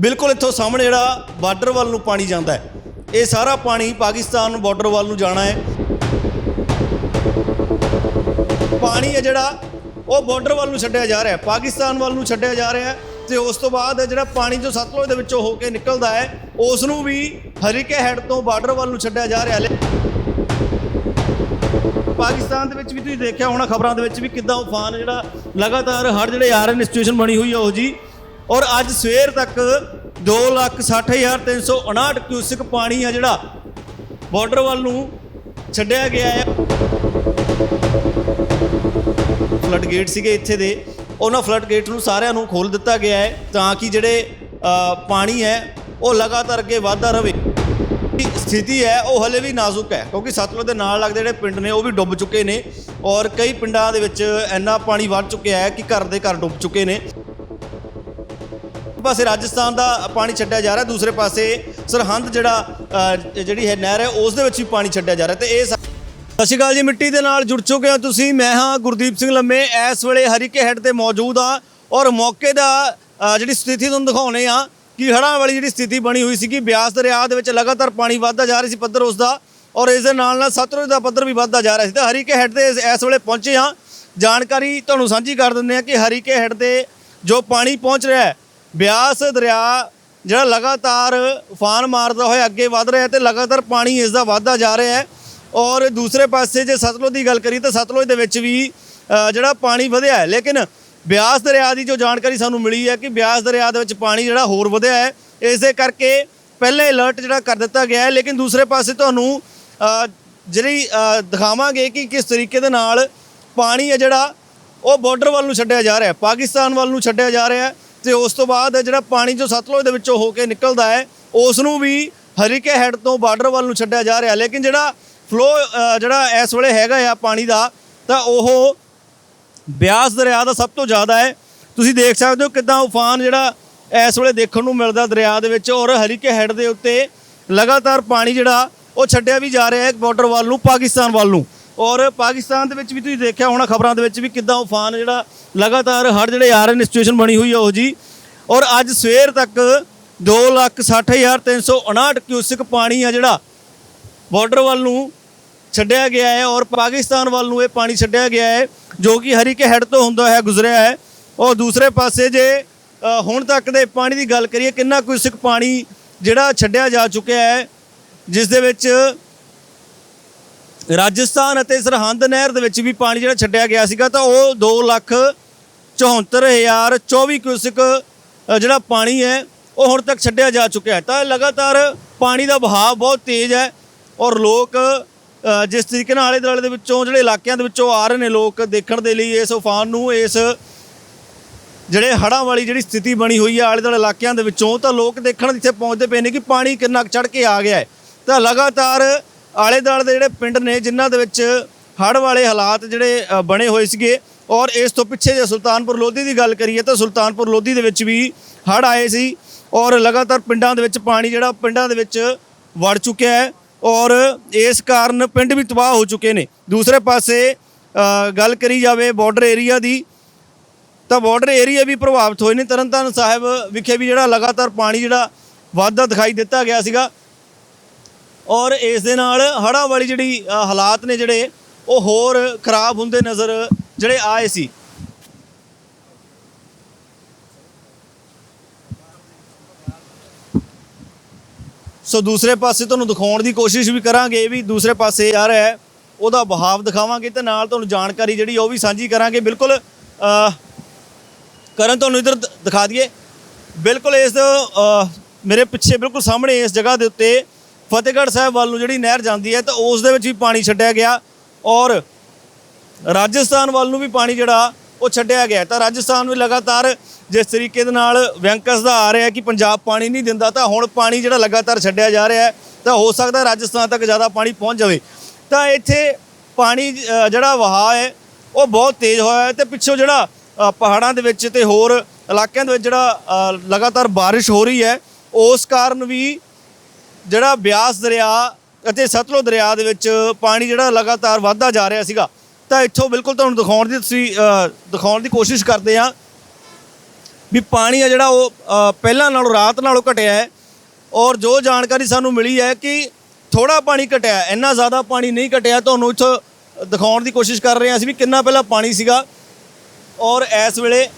ਬਿਲਕੁਲ ਇੱਥੋਂ ਸਾਹਮਣੇ ਜਿਹੜਾ ਬਾਰਡਰ ਵੱਲ ਨੂੰ ਪਾਣੀ ਜਾਂਦਾ ਹੈ। ਇਹ ਸਾਰਾ ਪਾਣੀ ਪਾਕਿਸਤਾਨ ਬਾਰਡਰ ਵੱਲ ਨੂੰ ਜਾਣਾ ਹੈ। ਪਾਣੀ ਹੈ ਜਿਹੜਾ, ਉਹ ਬਾਰਡਰ ਵੱਲ ਨੂੰ ਛੱਡਿਆ ਜਾ ਰਿਹਾ ਹੈ। ਪਾਕਿਸਤਾਨ ਵੱਲ ਨੂੰ ਛੱਡਿਆ ਜਾ ਰਿਹਾ ਹੈ ਤੇ ਉਸ ਤੋਂ ਬਾਅਦ ਜਿਹੜਾ ਪਾਣੀ ਜੋ ਸਤਲੁਜ ਦੇ ਵਿੱਚੋਂ ਹੋ ਕੇ ਨਿਕਲਦਾ ਹੈ, ਉਸ ਨੂੰ ਵੀ ਹਰੀਕੇ ਹੈਡ ਤੋਂ ਬਾਰਡਰ ਵੱਲ ਨੂੰ ਛੱਡਿਆ ਜਾ ਰਿਹਾ ਹੈ। ਪਾਕਿਸਤਾਨ ਦੇ ਵਿੱਚ ਵੀ ਤੁਸੀਂ ਦੇਖਿਆ ਹੋਣਾ ਖਬਰਾਂ ਦੇ ਵਿੱਚ ਵੀ ਕਿੱਦਾਂ ਉਫਾਨ ਜਿਹੜਾ ਲਗਾਤਾਰ ਹਰ ਜਿਹੜੇ ਆ ਰਹੇ ਨੇ ਸਿਚੁਏਸ਼ਨ ਬਣੀ ਹੋਈ ਹੈ ਉਹ ਜੀ। ਔਰ ਅੱਜ ਸਵੇਰ ਤੱਕ 260359 ਕਿਊਸਿਕ ਪਾਣੀ ਆ ਜਿਹੜਾ ਬਾਰਡਰ ਵੱਲ ਨੂੰ ਛੱਡਿਆ ਗਿਆ ਹੈ ਫਲੱਡ ਗੇਟ ਸੀਗੇ ਇੱਥੇ ਦੇ। ਉਹਨਾਂ ਫਲੱਡ ਗੇਟ ਨੂੰ ਸਾਰਿਆਂ ਨੂੰ ਖੋਲ ਦਿੱਤਾ ਗਿਆ ਹੈ ਤਾਂ ਕਿ ਜਿਹੜੇ ਪਾਣੀ ਹੈ, ਉਹ ਲਗਾਤਾਰ ਅੱਗੇ ਵਧਦਾ ਰਹੇ। ਸਥਿਤੀ ਹੈ, ਉਹ ਹਲੇ ਵੀ ਨਾਜ਼ੁਕ ਹੈ, ਕਿਉਂਕਿ ਸਤਲੁਜ ਦੇ ਨਾਲ ਲੱਗਦੇ ਜਿਹੜੇ ਪਿੰਡ ਨੇ, ਉਹ ਵੀ ਡੁੱਬ ਚੁੱਕੇ ਨੇ। ਔਰ ਕਈ ਪਿੰਡਾਂ ਦੇ ਵਿੱਚ ਇੰਨਾ ਪਾਣੀ ਵੱਧ ਚੁੱਕਿਆ ਹੈ ਕਿ ਘਰ ਦੇ ਘਰ ਡੁੱਬ ਚੁੱਕੇ ਨੇ। ਪਾਸੇ ਰਾਜਸਥਾਨ ਦਾ ਪਾਣੀ ਛੱਡਿਆ ਜਾ ਰਿਹਾ, ਦੂਸਰੇ ਪਾਸੇ ਸਰਹੰਦ ਜਿਹੜਾ ਜਿਹੜੀ ਹੈ ਨਹਿਰ ਹੈ, ਉਸ ਦੇ ਵਿੱਚ ਵੀ ਪਾਣੀ ਛੱਡਿਆ ਜਾ ਰਿਹਾ ਤੇ ਇਹ ਸਤਿ ਸ਼੍ਰੀ ਅਕਾਲ ਜੀ, ਮਿੱਟੀ ਦੇ ਨਾਲ ਜੁੜ ਚੁੱਕੇ ਹੋ ਤੁਸੀਂ। ਮੈਂ ਹਾਂ ਗੁਰਦੀਪ ਸਿੰਘ ਲੰਮੇ, ਇਸ ਵੇਲੇ ਹਰੀਕੇ ਹੈਡ ਤੇ ਮੌਜੂਦ ਆ ਔਰ ਮੌਕੇ ਦਾ ਜਿਹੜੀ ਸਥਿਤੀ ਤੁਹਾਨੂੰ ਦਿਖਾਉਣੇ ਆ ਕਿ ਹੜ੍ਹਾਂ ਵਾਲੀ ਜਿਹੜੀ ਸਥਿਤੀ ਬਣੀ ਹੋਈ ਸੀ ਕਿ ਬਿਆਸ ਦਰਿਆ ਦੇ ਵਿੱਚ ਲਗਾਤਾਰ ਪਾਣੀ ਵੱਧਦਾ ਜਾ ਰਿਹਾ ਸੀ ਪੱਧਰ ਉਸ ਦਾ ਔਰ ਇਸ ਦੇ ਨਾਲ ਨਾਲ ਸਤਲੁਜ ਦਾ ਪੱਧਰ ਵੀ ਵੱਧਦਾ ਜਾ ਰਿਹਾ ਸੀ। ਤਾਂ ਹਰੀਕੇ ਹੈਡ ਤੇ ਇਸ ਵੇਲੇ ਪਹੁੰਚੇ ਹਾਂ। ਜਾਣਕਾਰੀ ਤੁਹਾਨੂੰ ਸਾਂਝੀ ਕਰ ਦਿੰਦੇ ਆ ਕਿ ਹਰੀਕੇ ਹੈਡ ਤੇ ਜੋ ਪਾਣੀ ਪਹੁੰਚ ਰਿਹਾ ਹੈ ਬਿਆਸ ਦਰਿਆ ਜਿਹੜਾ ਲਗਾਤਾਰ ਉਫਾਨ ਮਾਰਦਾ ਹੋਇਆ ਅੱਗੇ ਵਧ ਰਿਹਾ ਹੈ ਤੇ ਲਗਾਤਾਰ ਪਾਣੀ ਇਸ ਦਾ ਵੱਧਦਾ ਜਾ ਰਿਹਾ ਹੈ। ਔਰ ਦੂਸਰੇ ਪਾਸੇ ਜੇ ਸਤਲੁਜ ਦੀ ਗੱਲ ਕਰੀ ਤਾਂ ਸਤਲੁਜ ਦੇ ਵਿੱਚ ਵੀ ਜਿਹੜਾ ਪਾਣੀ ਵਧਿਆ ਹੈ। ਲੇਕਿਨ ਬਿਆਸ ਦਰਿਆ ਦੀ ਜੋ ਜਾਣਕਾਰੀ ਸਾਨੂੰ ਮਿਲੀ ਹੈ ਕਿ ਬਿਆਸ ਦਰਿਆ ਦੇ ਵਿੱਚ ਪਾਣੀ ਜਿਹੜਾ ਹੋਰ ਵਧਿਆ ਹੈ, ਇਸ ਦੇ ਕਰਕੇ ਪਹਿਲੇ ਅਲਰਟ ਜਿਹੜਾ ਕਰ ਦਿੱਤਾ ਗਿਆ ਹੈ। ਲੇਕਿਨ ਦੂਸਰੇ ਪਾਸੇ ਤੁਹਾਨੂੰ ਜਿਹੜੀ ਦਿਖਾਵਾਂਗੇ ਕਿ ਕਿਸ ਤਰੀਕੇ ਦੇ ਨਾਲ ਪਾਣੀ ਹੈ ਜਿਹੜਾ, ਉਹ ਬਾਰਡਰ ਵੱਲ ਨੂੰ ਛੱਡਿਆ ਜਾ ਰਿਹਾ ਹੈ, ਪਾਕਿਸਤਾਨ ਵੱਲ ਨੂੰ ਛੱਡਿਆ ਜਾ ਰਿਹਾ ਹੈ। ਤੇ ਉਸ ਤੋਂ ਬਾਅਦ ਜਿਹੜਾ ਪਾਣੀ ਜੋ ਸਤਲੁਜ ਦੇ ਵਿੱਚੋਂ ਹੋ ਕੇ ਨਿਕਲਦਾ ਹੈ ਉਸ ਨੂੰ ਵੀ ਹਰੀਕੇ ਹੈਡ ਤੋਂ ਬਾਰਡਰ ਵੱਲ ਨੂੰ ਛੱਡਿਆ ਜਾ ਰਿਹਾ। ਲੇਕਿਨ ਜਿਹੜਾ ਫਲੋ ਜਿਹੜਾ ਇਸ ਵੇਲੇ ਹੈਗਾ ਆ ਪਾਣੀ ਦਾ, ਤਾਂ ਉਹ ਬਿਆਸ ਦਰਿਆ ਦਾ ਸਭ ਤੋਂ ਜ਼ਿਆਦਾ ਹੈ। ਤੁਸੀਂ ਦੇਖ ਸਕਦੇ ਹੋ ਕਿਦਾਂ ਉਫਾਨ ਜਿਹੜਾ ਇਸ ਵੇਲੇ ਦੇਖਣ ਨੂੰ ਮਿਲਦਾ ਦਰਿਆ ਦੇ ਵਿੱਚ, ਔਰ ਹਰੀਕੇ ਹੈਡ ਦੇ ਉੱਤੇ ਲਗਾਤਾਰ ਪਾਣੀ ਜਿਹੜਾ, ਉਹ ਛੱਡਿਆ ਵੀ ਜਾ ਰਿਹਾ ਹੈ ਬਾਰਡਰ ਵੱਲ ਨੂੰ, ਪਾਕਿਸਤਾਨ ਵੱਲ ਨੂੰ। ਔਰ ਪਾਕਿਸਤਾਨ ਦੇ ਵਿੱਚ ਵੀ ਤੁਸੀਂ ਦੇਖਿਆ ਹੋਣਾ ਖਬਰਾਂ ਦੇ ਵਿੱਚ ਵੀ ਕਿੱਦਾਂ ਉਫਾਨ ਜਿਹੜਾ ਲਗਾਤਾਰ ਹੜ ਜਿਹੜੇ ਆ ਰਹੇ ਨੇ ਸਿਚੁਏਸ਼ਨ ਬਣੀ ਹੋਈ ਹੈ ਉਹ ਜੀ। ਔਰ ਅੱਜ ਸਵੇਰ ਤੱਕ 260359 ਕਿਊਸਿਕ ਪਾਣੀ ਆ ਜਿਹੜਾ ਬਾਰਡਰ ਵੱਲ ਨੂੰ ਛੱਡਿਆ ਗਿਆ ਹੈ ਔਰ ਪਾਕਿਸਤਾਨ ਵੱਲ ਨੂੰ ਇਹ ਪਾਣੀ ਛੱਡਿਆ ਗਿਆ ਹੈ, ਜੋ ਕਿ ਹਰੀਕੇ ਹੈਡ ਤੋਂ ਹੁੰਦਾ ਹੈ, ਗੁਜ਼ਰਿਆ ਹੈ। ਔਰ ਦੂਸਰੇ ਪਾਸੇ ਜੇ ਹੁਣ ਤੱਕ ਦੇ ਪਾਣੀ ਦੀ ਗੱਲ ਕਰੀਏ, ਕਿੰਨਾ ਕੁ ਸਿੱਕ ਪਾਣੀ ਜਿਹੜਾ ਛੱਡਿਆ ਜਾ ਚੁੱਕਿਆ ਹੈ, ਜਿਸ ਦੇ ਵਿੱਚ ਰਾਜਸਥਾਨ ਅਤੇ ਸਰਹੰਦ ਨਹਿਰ ਦੇ ਵਿੱਚ ਵੀ ਪਾਣੀ ਜਿਹੜਾ ਛੱਡਿਆ ਗਿਆ ਸੀਗਾ, ਤਾਂ ਉਹ 2 ਲੱਖ 74024 ਕਿਊਸਿਕ ਜਿਹੜਾ ਪਾਣੀ ਹੈ, ਉਹ ਹੁਣ ਤੱਕ ਛੱਡਿਆ ਜਾ ਚੁੱਕਿਆ ਹੈ। ਤਾਂ ਲਗਾਤਾਰ ਪਾਣੀ ਦਾ ਵਹਾਅ ਬਹੁਤ ਤੇਜ਼ ਹੈ ਔਰ ਲੋਕ ਜਿਸ ਤਰੀਕੇ ਨਾਲ ਆਲੇ ਦੁਆਲੇ ਦੇ ਵਿੱਚੋਂ, ਜਿਹੜੇ ਇਲਾਕਿਆਂ ਦੇ ਵਿੱਚੋਂ ਆ ਰਹੇ ਨੇ ਲੋਕ ਦੇਖਣ ਦੇ ਲਈ ਇਸ ਉਫਾਨ ਨੂੰ, ਇਸ ਜਿਹੜੇ ਹੜ੍ਹਾਂ ਵਾਲੀ ਜਿਹੜੀ ਸਥਿਤੀ ਬਣੀ ਹੋਈ ਹੈ ਆਲੇ ਦੁਆਲੇ ਇਲਾਕਿਆਂ ਦੇ ਵਿੱਚੋਂ, ਤਾਂ ਲੋਕ ਦੇਖਣ ਇੱਥੇ ਪਹੁੰਚਦੇ ਪਏ ਨੇ ਕਿ ਪਾਣੀ ਕਿੰਨਾ ਚੜ ਕੇ ਆ ਗਿਆ ਹੈ। ਤਾਂ ਲਗਾਤਾਰ ਆਲੇ ਦੁਆਲੇ ਦੇ ਜਿਹੜੇ ਪਿੰਡ ਨੇ, ਜਿਨ੍ਹਾਂ ਦੇ ਵਿੱਚ ਹੜ੍ਹ ਵਾਲੇ ਹਾਲਾਤ ਜਿਹੜੇ ਬਣੇ ਹੋਏ ਸੀਗੇ ਔਰ ਇਸ ਤੋਂ ਪਿੱਛੇ ਜੇ ਸੁਲਤਾਨਪੁਰ ਲੋਧੀ ਦੀ ਗੱਲ ਕਰੀਏ ਤਾਂ ਸੁਲਤਾਨਪੁਰ ਲੋਧੀ ਦੇ ਵਿੱਚ ਵੀ ਹੜ੍ਹ ਆਏ ਸੀ ਔਰ ਲਗਾਤਾਰ ਪਿੰਡਾਂ ਦੇ ਵਿੱਚ ਪਾਣੀ ਜਿਹੜਾ ਪਿੰਡਾਂ ਦੇ ਵਿੱਚ ਵੜ ਚੁੱਕਿਆ ਹੈ ਔਰ ਇਸ ਕਾਰਨ ਪਿੰਡ ਵੀ ਤਬਾਹ ਹੋ ਚੁੱਕੇ ਨੇ। ਦੂਸਰੇ ਪਾਸੇ ਗੱਲ ਕਰੀ ਜਾਵੇ ਬਾਰਡਰ ਏਰੀਆ ਦੀ, ਤਾਂ ਬਾਰਡਰ ਏਰੀਆ ਵੀ ਪ੍ਰਭਾਵਿਤ ਹੋਏ ਨੇ। ਤਰਨਤਾਰਨ ਸਾਹਿਬ ਵਿਖੇ ਵੀ ਜਿਹੜਾ ਲਗਾਤਾਰ ਪਾਣੀ ਜਿਹੜਾ ਵਾਧਾ ਦਿਖਾਈ ਦਿੱਤਾ ਗਿਆ ਸੀਗਾ। ਔਰ ਇਸ ਦੇ ਨਾਲ ਹੜ੍ਹਾਂ ਵਾਲੀ ਜਿਹੜੀ ਹਾਲਾਤ ਨੇ ਜਿਹੜੇ, ਉਹ ਹੋਰ ਖਰਾਬ ਹੁੰਦੇ ਨਜ਼ਰ ਜਿਹੜੇ ਆਏ ਸੀ। ਸੋ ਦੂਸਰੇ ਪਾਸੇ ਤੁਹਾਨੂੰ ਦਿਖਾਉਣ ਦੀ ਕੋਸ਼ਿਸ਼ ਵੀ ਕਰਾਂਗੇ, ਇਹ ਵੀ ਦੂਸਰੇ ਪਾਸੇ ਆ ਰਿਹਾ ਹੈ। ਉਹਦਾ ਬਹਾਵ ਦਿਖਾਵਾਂਗੇ ਤੇ ਨਾਲ ਤੁਹਾਨੂੰ ਜਾਣਕਾਰੀ ਜਿਹੜੀ, ਉਹ ਵੀ ਸਾਂਝੀ ਕਰਾਂਗੇ। ਬਿਲਕੁਲ ਕਰਨ ਤੁਹਾਨੂੰ ਇਧਰ ਦਿਖਾ ਦਈਏ। ਬਿਲਕੁਲ ਇਸ ਮੇਰੇ ਪਿੱਛੇ ਬਿਲਕੁਲ ਸਾਹਮਣੇ ਇਸ ਜਗ੍ਹਾ ਦੇ ਉੱਤੇ ਫਤਿਹਗੜ੍ਹ ਸਾਹਿਬ ਵੱਲ ਨੂੰ ਜਿਹੜੀ ਨਹਿਰ ਜਾਂਦੀ ਹੈ ਤਾਂ ਉਸ ਦੇ ਵਿੱਚ ਵੀ ਪਾਣੀ ਛੱਡਿਆ ਗਿਆ ਔਰ ਰਾਜਸਥਾਨ ਵੱਲ ਨੂੰ ਵੀ ਪਾਣੀ ਜਿਹੜਾ ਉਹ ਛੱਡਿਆ ਗਿਆ ਤਾਂ ਰਾਜਸਥਾਨ ਵੀ ਲਗਾਤਾਰ ਜਿਸ ਤਰੀਕੇ ਦੇ ਨਾਲ ਵੈਂਕਸ ਦਾ ਆ ਰਿਹਾ ਕਿ ਪੰਜਾਬ ਪਾਣੀ ਨਹੀਂ ਦਿੰਦਾ ਤਾਂ ਹੁਣ ਪਾਣੀ ਜਿਹੜਾ ਲਗਾਤਾਰ ਛੱਡਿਆ ਜਾ ਰਿਹਾ ਤਾਂ ਹੋ ਸਕਦਾ ਰਾਜਸਥਾਨ ਤੱਕ ਜ਼ਿਆਦਾ ਪਾਣੀ ਪਹੁੰਚ ਜਾਵੇ। ਤਾਂ ਇੱਥੇ ਪਾਣੀ ਜਿਹੜਾ ਵਹਾਅ ਹੈ, ਉਹ ਬਹੁਤ ਤੇਜ਼ ਹੋਇਆ ਹੈ ਤੇ ਪਿੱਛੋਂ ਜਿਹੜਾ ਪਹਾੜਾਂ ਦੇ ਵਿੱਚ ਤੇ ਹੋਰ ਇਲਾਕਿਆਂ ਦੇ ਵਿੱਚ ਜਿਹੜਾ ਲਗਾਤਾਰ ਬਾਰਿਸ਼ ਹੋ ਰਹੀ ਹੈ, ਉਸ ਕਾਰਨ ਵੀ ਜਿਹੜਾ ਬਿਆਸ ਦਰਿਆ ਅਤੇ ਸਤਲੁਜ ਦਰਿਆ ਦੇ ਵਿੱਚ ਪਾਣੀ ਜਿਹੜਾ ਲਗਾਤਾਰ ਵਧਦਾ ਜਾ ਰਿਹਾ ਸੀਗਾ, ਤਾਂ ਇੱਥੋਂ ਬਿਲਕੁਲ ਤੁਹਾਨੂੰ ਦਿਖਾਉਣ ਦੀ ਤੁਸੀਂ ਦਿਖਾਉਣ ਦੀ ਕੋਸ਼ਿਸ਼ ਕਰਦੇ ਆ ਵੀ ਪਾਣੀ ਆ ਜਿਹੜਾ ਉਹ ਪਹਿਲਾਂ ਨਾਲੋਂ, ਰਾਤ ਨਾਲੋਂ ਘਟਿਆ ਹੈ ਔਰ ਜੋ ਜਾਣਕਾਰੀ ਸਾਨੂੰ ਮਿਲੀ ਹੈ ਕਿ ਥੋੜਾ ਪਾਣੀ ਘਟਿਆ, ਇੰਨਾ ਜ਼ਿਆਦਾ ਪਾਣੀ ਨਹੀਂ ਘਟਿਆ, ਤੁਹਾਨੂੰ ਇੱਥੋਂ ਦਿਖਾਉਣ ਦੀ ਕੋਸ਼ਿਸ਼ ਕਰ ਰਹੇ ਹਾਂ ਅਸੀਂ ਵੀ ਕਿੰਨਾ ਪਹਿਲਾਂ ਪਾਣੀ ਸੀਗਾ ਔਰ ਇਸ ਵੇਲੇ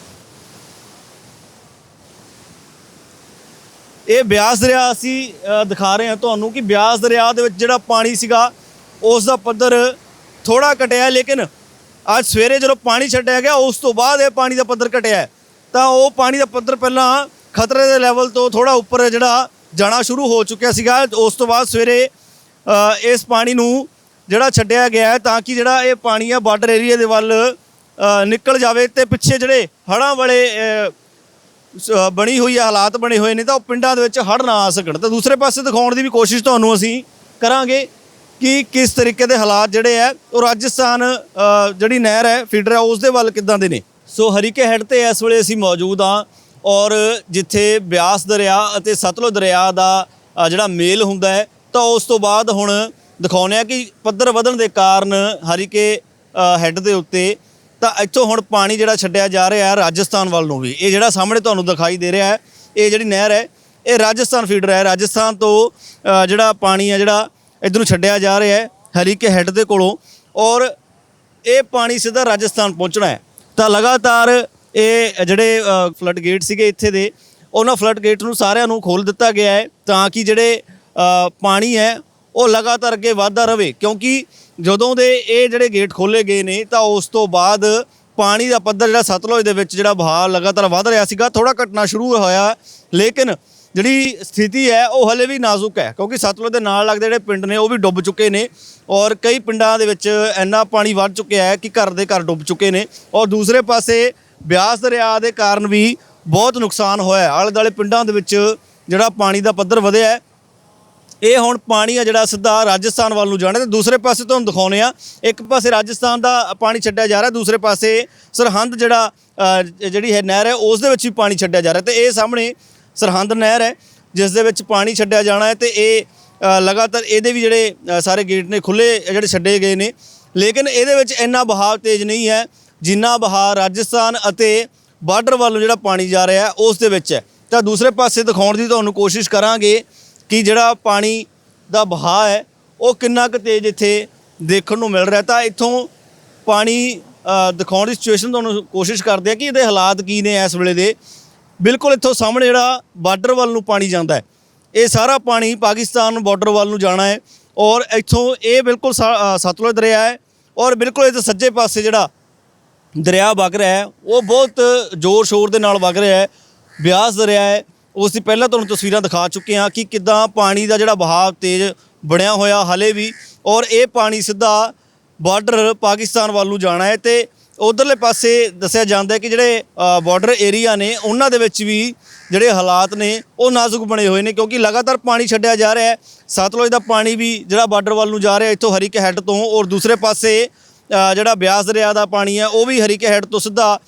ਇਹ ਬਿਆਸ ਦਰਿਆ ਅਸੀਂ ਦਿਖਾ ਰਹੇ ਹਾਂ ਤੁਹਾਨੂੰ ਕਿ ਬਿਆਸ ਦਰਿਆ ਦੇ ਵਿੱਚ ਜਿਹੜਾ ਪਾਣੀ ਸੀਗਾ, ਉਸ ਦਾ ਪੱਧਰ ਥੋੜਾ ਘਟਿਆ ਲੇਕਿਨ ਅੱਜ ਸਵੇਰੇ ਜਦੋਂ ਪਾਣੀ ਛੱਡਿਆ ਗਿਆ, ਉਸ ਤੋਂ ਬਾਅਦ ਇਹ ਪਾਣੀ ਦਾ ਪੱਧਰ ਘਟਿਆ ਤਾਂ ਉਹ ਪਾਣੀ ਦਾ ਪੱਧਰ ਪਹਿਲਾਂ ਖਤਰੇ ਦੇ ਲੈਵਲ ਤੋਂ ਥੋੜਾ ਉੱਪਰ ਜਿਹੜਾ ਜਾਣਾ ਸ਼ੁਰੂ ਹੋ ਚੁੱਕਿਆ ਸੀਗਾ, ਉਸ ਤੋਂ ਬਾਅਦ ਸਵੇਰੇ ਇਸ ਪਾਣੀ ਨੂੰ ਜਿਹੜਾ ਛੱਡਿਆ ਗਿਆ ਹੈ ਤਾਂ ਕਿ ਜਿਹੜਾ ਇਹ ਪਾਣੀ ਆ ਬਾਰਡਰ ਏਰੀਆ ਦੇ ਵੱਲ ਨਿਕਲ ਜਾਵੇ ਤੇ ਪਿੱਛੇ ਜਿਹੜੇ ਹੜ੍ਹਾਂ ਵਾਲੇ ਸ- ਬਣੀ ਹੋਈ ਹੈ ਹਾਲਾਤ ਬਣੇ ਹੋਏ ਨੇ ਤਾਂ ਉਹ ਪਿੰਡਾਂ ਦੇ ਵਿੱਚ ਹੜ੍ਹ ਨਾ ਆ ਸਕਣ। ਤਾਂ ਦੂਸਰੇ ਪਾਸੇ ਦਿਖਾਉਣ ਦੀ ਵੀ ਕੋਸ਼ਿਸ਼ ਤੁਹਾਨੂੰ ਅਸੀਂ ਕਰਾਂਗੇ ਕਿ ਕਿਸ ਤਰੀਕੇ ਦੇ ਹਾਲਾਤ ਜਿਹੜੇ ਆ ਉਹ ਰਾਜਸਥਾਨ ਅ, ਜਿਹੜੀ ਨਹਿਰ ਹੈ ਫੀਡਰ ਹੈ ਉਸ ਦੇ ਵੱਲ ਕਿੱਦਾਂ ਦੇ ਨੇ? ਸੋ ਹਰੀਕੇ ਹੈੱਡ ਤੇ ਇਸ ਵੇਲੇ ਅਸੀਂ ਮੌਜੂਦ ਹਾਂ ਔਰ ਜਿੱਥੇ ਬਿਆਸ ਦਰਿਆ ਅਤੇ ਸਤਲੁਜ ਦਰਿਆ ਦਾ ਅ, ਜਿਹੜਾ ਮੇਲ ਹੁੰਦਾ ਹੈ ਤਾਂ ਉਸ ਤੋਂ ਬਾਅਦ ਹੁਣ ਦਿਖਾਉਂਦੇ ਆ ਕਿ ਪੱਧਰ ਵਧਣ ਦੇ ਕਾਰਨ ਹਰੀਕੇ ਹੈੱਡ ਦੇ ਉੱਤੇ ਤਾਂ ਇੱਥੋਂ ਹੁਣ ਪਾਣੀ ਜਿਹੜਾ ਛੱਡਿਆ ਜਾ ਰਿਹਾ ਹੈ ਰਾਜਸਥਾਨ ਵੱਲ ਨੂੰ ਵੀ। ਇਹ ਜਿਹੜਾ ਸਾਹਮਣੇ ਤੁਹਾਨੂੰ ਦਿਖਾਈ ਦੇ ਰਿਹਾ ਹੈ, ਇਹ ਜਿਹੜੀ ਨਹਿਰ ਹੈ, ਇਹ ਰਾਜਸਥਾਨ ਫੀਡਰ ਹੈ। ਰਾਜਸਥਾਨ ਤੋਂ ਜਿਹੜਾ ਪਾਣੀ ਹੈ, ਜਿਹੜਾ ਇਧਰ ਨੂੰ ਛੱਡਿਆ ਜਾ ਰਿਹਾ ਹੈ, ਹਰੀਕੇ ਹੈੱਡ ਦੇ ਕੋਲੋਂ ਔਰ ਇਹ ਪਾਣੀ ਸਿੱਧਾ ਰਾਜਸਥਾਨ ਪਹੁੰਚਣਾ ਹੈ। ਤਾਂ ਲਗਾਤਾਰ ਇਹ ਜਿਹੜੇ ਫਲੱਡ ਗੇਟ ਸੀਗੇ ਇੱਥੇ ਦੇ, ਉਹਨਾਂ ਫਲੱਡ ਗੇਟ ਨੂੰ ਸਾਰਿਆਂ ਨੂੰ ਖੋਲ ਦਿੱਤਾ ਗਿਆ ਹੈ ਤਾਂ ਕਿ ਜਿਹੜੇ ਪਾਣੀ ਹੈ ਉਹ ਲਗਾਤਾਰ ਅੱਗੇ ਵਧਦਾ ਰਹੇ, ਕਿਉਂਕਿ ਜਦੋਂ ਦੇ ਇਹ ਜਿਹੜੇ ਗੇਟ ਖੋਲੇ ਗਏ ਨੇ, ਤਾਂ ਉਸ ਤੋਂ ਬਾਅਦ ਪਾਣੀ ਦਾ ਪੱਧਰ ਜਿਹੜਾ ਸਤਲੁਜ ਦੇ ਵਿੱਚ ਜਿਹੜਾ ਵਹਾਅ ਲਗਾਤਾਰ ਵਧ ਰਿਹਾ ਸੀਗਾ ਥੋੜਾ ਘਟਣਾ ਸ਼ੁਰੂ ਹੋਇਆ, ਲੇਕਿਨ ਜਿਹੜੀ ਸਥਿਤੀ ਹੈ, ਉਹ ਹਲੇ ਵੀ ਨਾਜ਼ੁਕ ਹੈ, ਕਿਉਂਕਿ ਸਤਲੁਜ ਦੇ ਨਾਲ ਲੱਗਦੇ ਜਿਹੜੇ ਪਿੰਡ ਨੇ, ਉਹ ਵੀ ਡੁੱਬ ਚੁੱਕੇ ਨੇ ਔਰ ਕਈ ਪਿੰਡਾਂ ਦੇ ਵਿੱਚ ਇੰਨਾ ਪਾਣੀ ਵੱਧ ਚੁੱਕਿਆ ਹੈ ਕਿ ਘਰ ਦੇ ਘਰ ਡੁੱਬ ਚੁੱਕੇ ਨੇ ਔਰ ਦੂਸਰੇ ਪਾਸੇ ਬਿਆਸ ਦਰਿਆ ਦੇ ਕਾਰਨ ਵੀ ਬਹੁਤ ਨੁਕਸਾਨ ਹੋਇਆ ਆਲੇ ਦੁਆਲੇ ਪਿੰਡਾਂ ਦੇ ਵਿੱਚ ਜਿਹੜਾ ਪਾਣੀ ਦਾ ਪੱਧਰ ਵਧਿਆ ਹੈ ਇਹ ਹੁਣ ਪਾਣੀ ਆ ਜਿਹੜਾ ਸਿੱਧਾ ਰਾਜਸਥਾਨ ਵੱਲ ਨੂੰ ਜਾਣਾ ਤੇ ਦੂਸਰੇ ਪਾਸੇ ਤੁਹਾਨੂੰ ਦਿਖਾਉਨੇ ਆ। ਇੱਕ ਪਾਸੇ ਰਾਜਸਥਾਨ ਦਾ ਪਾਣੀ ਛੱਡਿਆ ਜਾ ਰਿਹਾ, ਦੂਸਰੇ ਪਾਸੇ ਸਰਹੰਦ ਜਿਹੜਾ ਜਿਹੜੀ ਹੈ ਨਹਿਰ ਹੈ, ਉਸ ਦੇ ਵਿੱਚ ਵੀ ਪਾਣੀ ਛੱਡਿਆ ਜਾ ਰਿਹਾ ਤੇ ਇਹ ਸਾਹਮਣੇ ਸਰਹੰਦ ਨਹਿਰ ਹੈ, ਜਿਸ ਦੇ ਵਿੱਚ ਪਾਣੀ ਛੱਡਿਆ ਜਾਣਾ ਹੈ ਤੇ ਇਹ ਲਗਾਤਾਰ ਇਹਦੇ ਵੀ ਜਿਹੜੇ ਸਾਰੇ ਗੇਟ ਨੇ ਖੁੱਲੇ ਜਿਹੜੇ ਛੱਡੇ ਗਏ ਨੇ। ਲੇਕਿਨ ਇਹਦੇ ਵਿੱਚ ਇੰਨਾ ਬਹਾਵ ਤੇਜ਼ ਨਹੀਂ ਹੈ, ਜਿੰਨਾ ਬਹਾਅ ਰਾਜਸਥਾਨ ਅਤੇ ਬਾਰਡਰ ਵੱਲ ਨੂੰ ਜਿਹੜਾ ਪਾਣੀ ਜਾ ਰਿਹਾ ਹੈ, ਉਸ ਦੇ ਵਿੱਚ ਹੈ। ਤਾਂ ਦੂਸਰੇ ਪਾਸੇ ਦਿਖਾਉਣ ਦੀ ਤੁਹਾਨੂੰ ਕੋਸ਼ਿਸ਼ ਕਰਾਂਗੇ ਕਿ ਜਿਹੜਾ ਪਾਣੀ ਦਾ ਵਹਾਅ ਹੈ, ਉਹ ਕਿੰਨਾ ਕੁ ਤੇਜ਼ ਇੱਥੇ ਦੇਖਣ ਨੂੰ ਮਿਲ ਰਿਹਾ। ਤਾਂ ਇੱਥੋਂ ਪਾਣੀ ਦਿਖਾਉਣ ਦੀ ਸਿਚੁਏਸ਼ਨ ਤੁਹਾਨੂੰ ਕੋਸ਼ਿਸ਼ ਕਰਦੇ ਆ ਕਿ ਇਹਦੇ ਹਾਲਾਤ ਕੀ ਨੇ ਇਸ ਵੇਲੇ ਦੇ। ਬਿਲਕੁਲ ਇੱਥੋਂ ਸਾਹਮਣੇ ਜਿਹੜਾ ਬਾਰਡਰ ਵੱਲ ਨੂੰ ਪਾਣੀ ਜਾਂਦਾ ਹੈ। ਇਹ ਸਾਰਾ ਪਾਣੀ ਪਾਕਿਸਤਾਨ ਬਾਰਡਰ ਵੱਲ ਨੂੰ ਜਾਣਾ ਹੈ ਔਰ ਇੱਥੋਂ ਇਹ ਬਿਲਕੁਲ ਸਾ- ਸਤਲੁਜ ਦਰਿਆ ਹੈ ਔਰ ਬਿਲਕੁਲ ਇਹਦੇ ਸੱਜੇ ਪਾਸੇ ਜਿਹੜਾ ਦਰਿਆ ਵਗ ਰਿਹਾ ਹੈ, ਉਹ ਬਹੁਤ ਜ਼ੋਰ ਸ਼ੋਰ ਦੇ ਨਾਲ ਵਗ ਰਿਹਾ ਹੈ। ਬਿਆਸ ਦਰਿਆ ਹੈ ਉਸ ਦੀ ਪਹਿਲਾਂ ਤੁਹਾਨੂੰ ਤਸਵੀਰਾਂ ਦਿਖਾ ਚੁੱਕੇ ਹਾਂ ਕਿ ਕਿਦਾਂ ਪਾਣੀ ਦਾ ਜਿਹੜਾ ਵਹਾਅ ਤੇਜ਼ ਬਣਿਆ ਹੋਇਆ ਹਲੇ ਵੀ ਔਰ ਇਹ ਪਾਣੀ ਸਿੱਧਾ ਬਾਰਡਰ ਪਾਕਿਸਤਾਨ ਵੱਲ ਨੂੰ ਜਾਣਾ ਹੈ ਤੇ ਉਧਰਲੇ ਪਾਸੇ ਦੱਸਿਆ ਜਾਂਦਾ ਹੈ ਕਿ ਜਿਹੜੇ ਬਾਰਡਰ ਏਰੀਆ ਨੇ, ਉਹਨਾਂ ਦੇ ਵਿੱਚ ਵੀ ਜਿਹੜੇ ਹਾਲਾਤ ਨੇ, ਉਹ ਨਾਜ਼ੁਕ ਬਣੇ ਹੋਏ ਨੇ ਕਿਉਂਕਿ ਲਗਾਤਾਰ ਪਾਣੀ ਛੱਡਿਆ ਜਾ ਰਿਹਾ ਹੈ। ਸਤਲੁਜ ਦਾ ਪਾਣੀ ਵੀ ਜਿਹੜਾ ਬਾਰਡਰ ਵੱਲ ਨੂੰ ਜਾ ਰਿਹਾ, ਇੱਥੋਂ ਹਰੀਕ ਹੈੱਡ ਤੋਂ ਔਰ ਦੂਸਰੇ ਪਾਸੇ ਜਿਹੜਾ ਬਿਆਸ ਦਰਿਆ ਦਾ ਪਾਣੀ ਹੈ, ਉਹ ਵੀ ਹਰੀਕੇ ਹੈੱਡ ਤੋਂ ਸਿੱਧਾ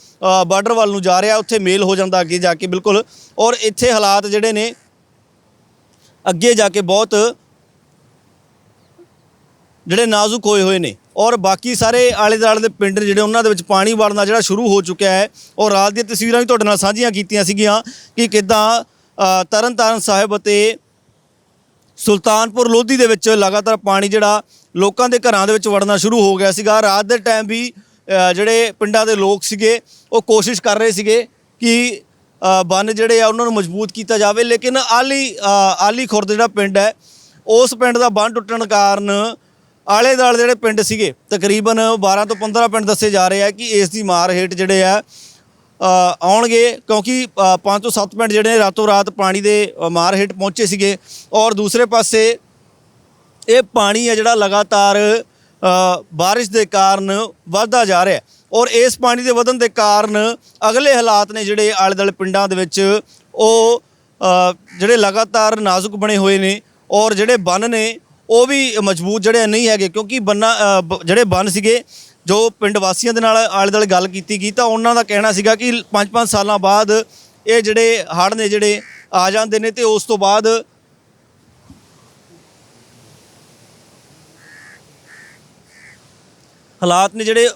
ਬਾਰਡਰ ਵੱਲ ਨੂੰ ਜਾ ਰਿਹਾ, ਉੱਥੇ ਮੇਲ ਹੋ ਜਾਂਦਾ ਅੱਗੇ ਜਾ ਕੇ, ਬਿਲਕੁਲ। ਔਰ ਇੱਥੇ ਹਾਲਾਤ ਜਿਹੜੇ ਨੇ, ਅੱਗੇ ਜਾ ਕੇ ਬਹੁਤ ਜਿਹੜੇ ਨਾਜ਼ੁਕ ਹੋਏ ਹੋਏ ਨੇ। ਔਰ ਬਾਕੀ ਸਾਰੇ ਆਲੇ ਦੁਆਲੇ ਦੇ ਪਿੰਡ ਨੇ ਜਿਹੜੇ ਉਹਨਾਂ ਦੇ ਵਿੱਚ ਪਾਣੀ ਵੜਨਾ ਜਿਹੜਾ ਸ਼ੁਰੂ ਹੋ ਚੁੱਕਿਆ ਹੈ ਔਰ ਰਾਤ ਦੀਆਂ ਤਸਵੀਰਾਂ ਵੀ ਤੁਹਾਡੇ ਨਾਲ ਸਾਂਝੀਆਂ ਕੀਤੀਆਂ ਸੀਗੀਆਂ ਕਿ ਕਿਦਾਂ ਤਰਨਤਾਰਨ ਸਾਹਿਬ ਅਤੇ ਸੁਲਤਾਨਪੁਰ ਲੋਧੀ ਦੇ ਵਿੱਚ ਲਗਾਤਾਰ ਪਾਣੀ ਜਿਹੜਾ ਲੋਕਾਂ ਦੇ ਘਰਾਂ ਦੇ ਵਿੱਚ ਵੜਨਾ ਸ਼ੁਰੂ ਹੋ ਗਿਆ ਸੀਗਾ। ਰਾਤ ਦੇ ਟਾਈਮ ਵੀ ਜਿਹੜੇ ਪਿੰਡਾਂ ਦੇ ਲੋਕ ਸੀਗੇ, ਉਹ ਕੋਸ਼ਿਸ਼ ਕਰ ਰਹੇ ਸੀਗੇ ਕਿ ਬੰਨ ਜਿਹੜੇ ਆ ਉਹਨਾਂ ਨੂੰ ਮਜ਼ਬੂਤ ਕੀਤਾ ਜਾਵੇ। ਲੇਕਿਨ ਆਲੀ ਆਲੀ ਖੁਰਦ ਜਿਹੜਾ ਪਿੰਡ ਹੈ, ਉਸ ਪਿੰਡ ਦਾ ਬੰਨ ਟੁੱਟਣ ਕਾਰਨ ਆਲੇ ਦਾਲੇ ਜਿਹੜੇ ਪਿੰਡ ਸੀਗੇ, ਤਕਰੀਬਨ 12 ਤੋਂ 15 ਪਿੰਡ ਦੱਸੇ ਜਾ ਰਹੇ ਆ ਕਿ ਇਸ ਦੀ ਮਾਰ ਹੇਠ ਜਿਹੜੇ ਆ ਆਉਣਗੇ ਕਿਉਂਕਿ ਪੰਜ ਤੋਂ ਸੱਤ ਪਿੰਡ ਜਿਹੜੇ ਨੇ ਰਾਤੋਂ ਰਾਤ ਪਾਣੀ ਦੇ ਮਾਰ ਹੇਠ ਪਹੁੰਚੇ ਸੀਗੇ। ਔਰ ਦੂਸਰੇ ਪਾਸੇ ਇਹ ਪਾਣੀ ਹੈ ਜਿਹੜਾ ਲਗਾਤਾਰ ਅ, ਬਾਰਿਸ਼ ਦੇ ਕਾਰਨ ਵੱਧਦਾ ਜਾ ਰਿਹਾ ਹੈ। ਔਰ ਇਸ ਪਾਣੀ ਦੇ ਵਧਣ ਦੇ ਕਾਰਨ ਅਗਲੇ ਹਾਲਾਤ ਨੇ ਜਿਹੜੇ ਆਲੇ ਦੁਆਲੇ ਪਿੰਡਾਂ ਦੇ ਵਿੱਚ ਉਹ ਜਿਹੜੇ ਲਗਾਤਾਰ ਨਾਜ਼ੁਕ ਬਣੇ ਹੋਏ ਨੇ ਔਰ ਜਿਹੜੇ ਬੰਨ ਨੇ ਉਹ ਵੀ ਮਜ਼ਬੂਤ ਜਿਹੜੇ ਨਹੀਂ ਹੈਗੇ ਕਿਉਂਕਿ ਬੰਨਾ ਬ- ਜਿਹੜੇ ਬੰਨ ਸੀਗੇ ਜੋ ਪਿੰਡ ਵਾਸੀਆਂ ਦੇ ਨਾਲ ਆਲੇ ਦੁਆਲੇ ਗੱਲ ਕੀਤੀ ਗਈ ਤਾਂ ਉਹਨਾਂ ਦਾ ਕਹਿਣਾ ਸੀਗਾ ਕਿ 5-5 ਸਾਲਾਂ ਬਾਅਦ ਇਹ ਜਿਹੜੇ ਹੜ੍ਹ ਨੇ ਜਿਹੜੇ ਆ ਜਾਂਦੇ ਨੇ ਤੇ ਉਸ ਤੋਂ ਬਾਅਦ ਹਾਲਾਤ ਨੇ ਜਿਹੜੇ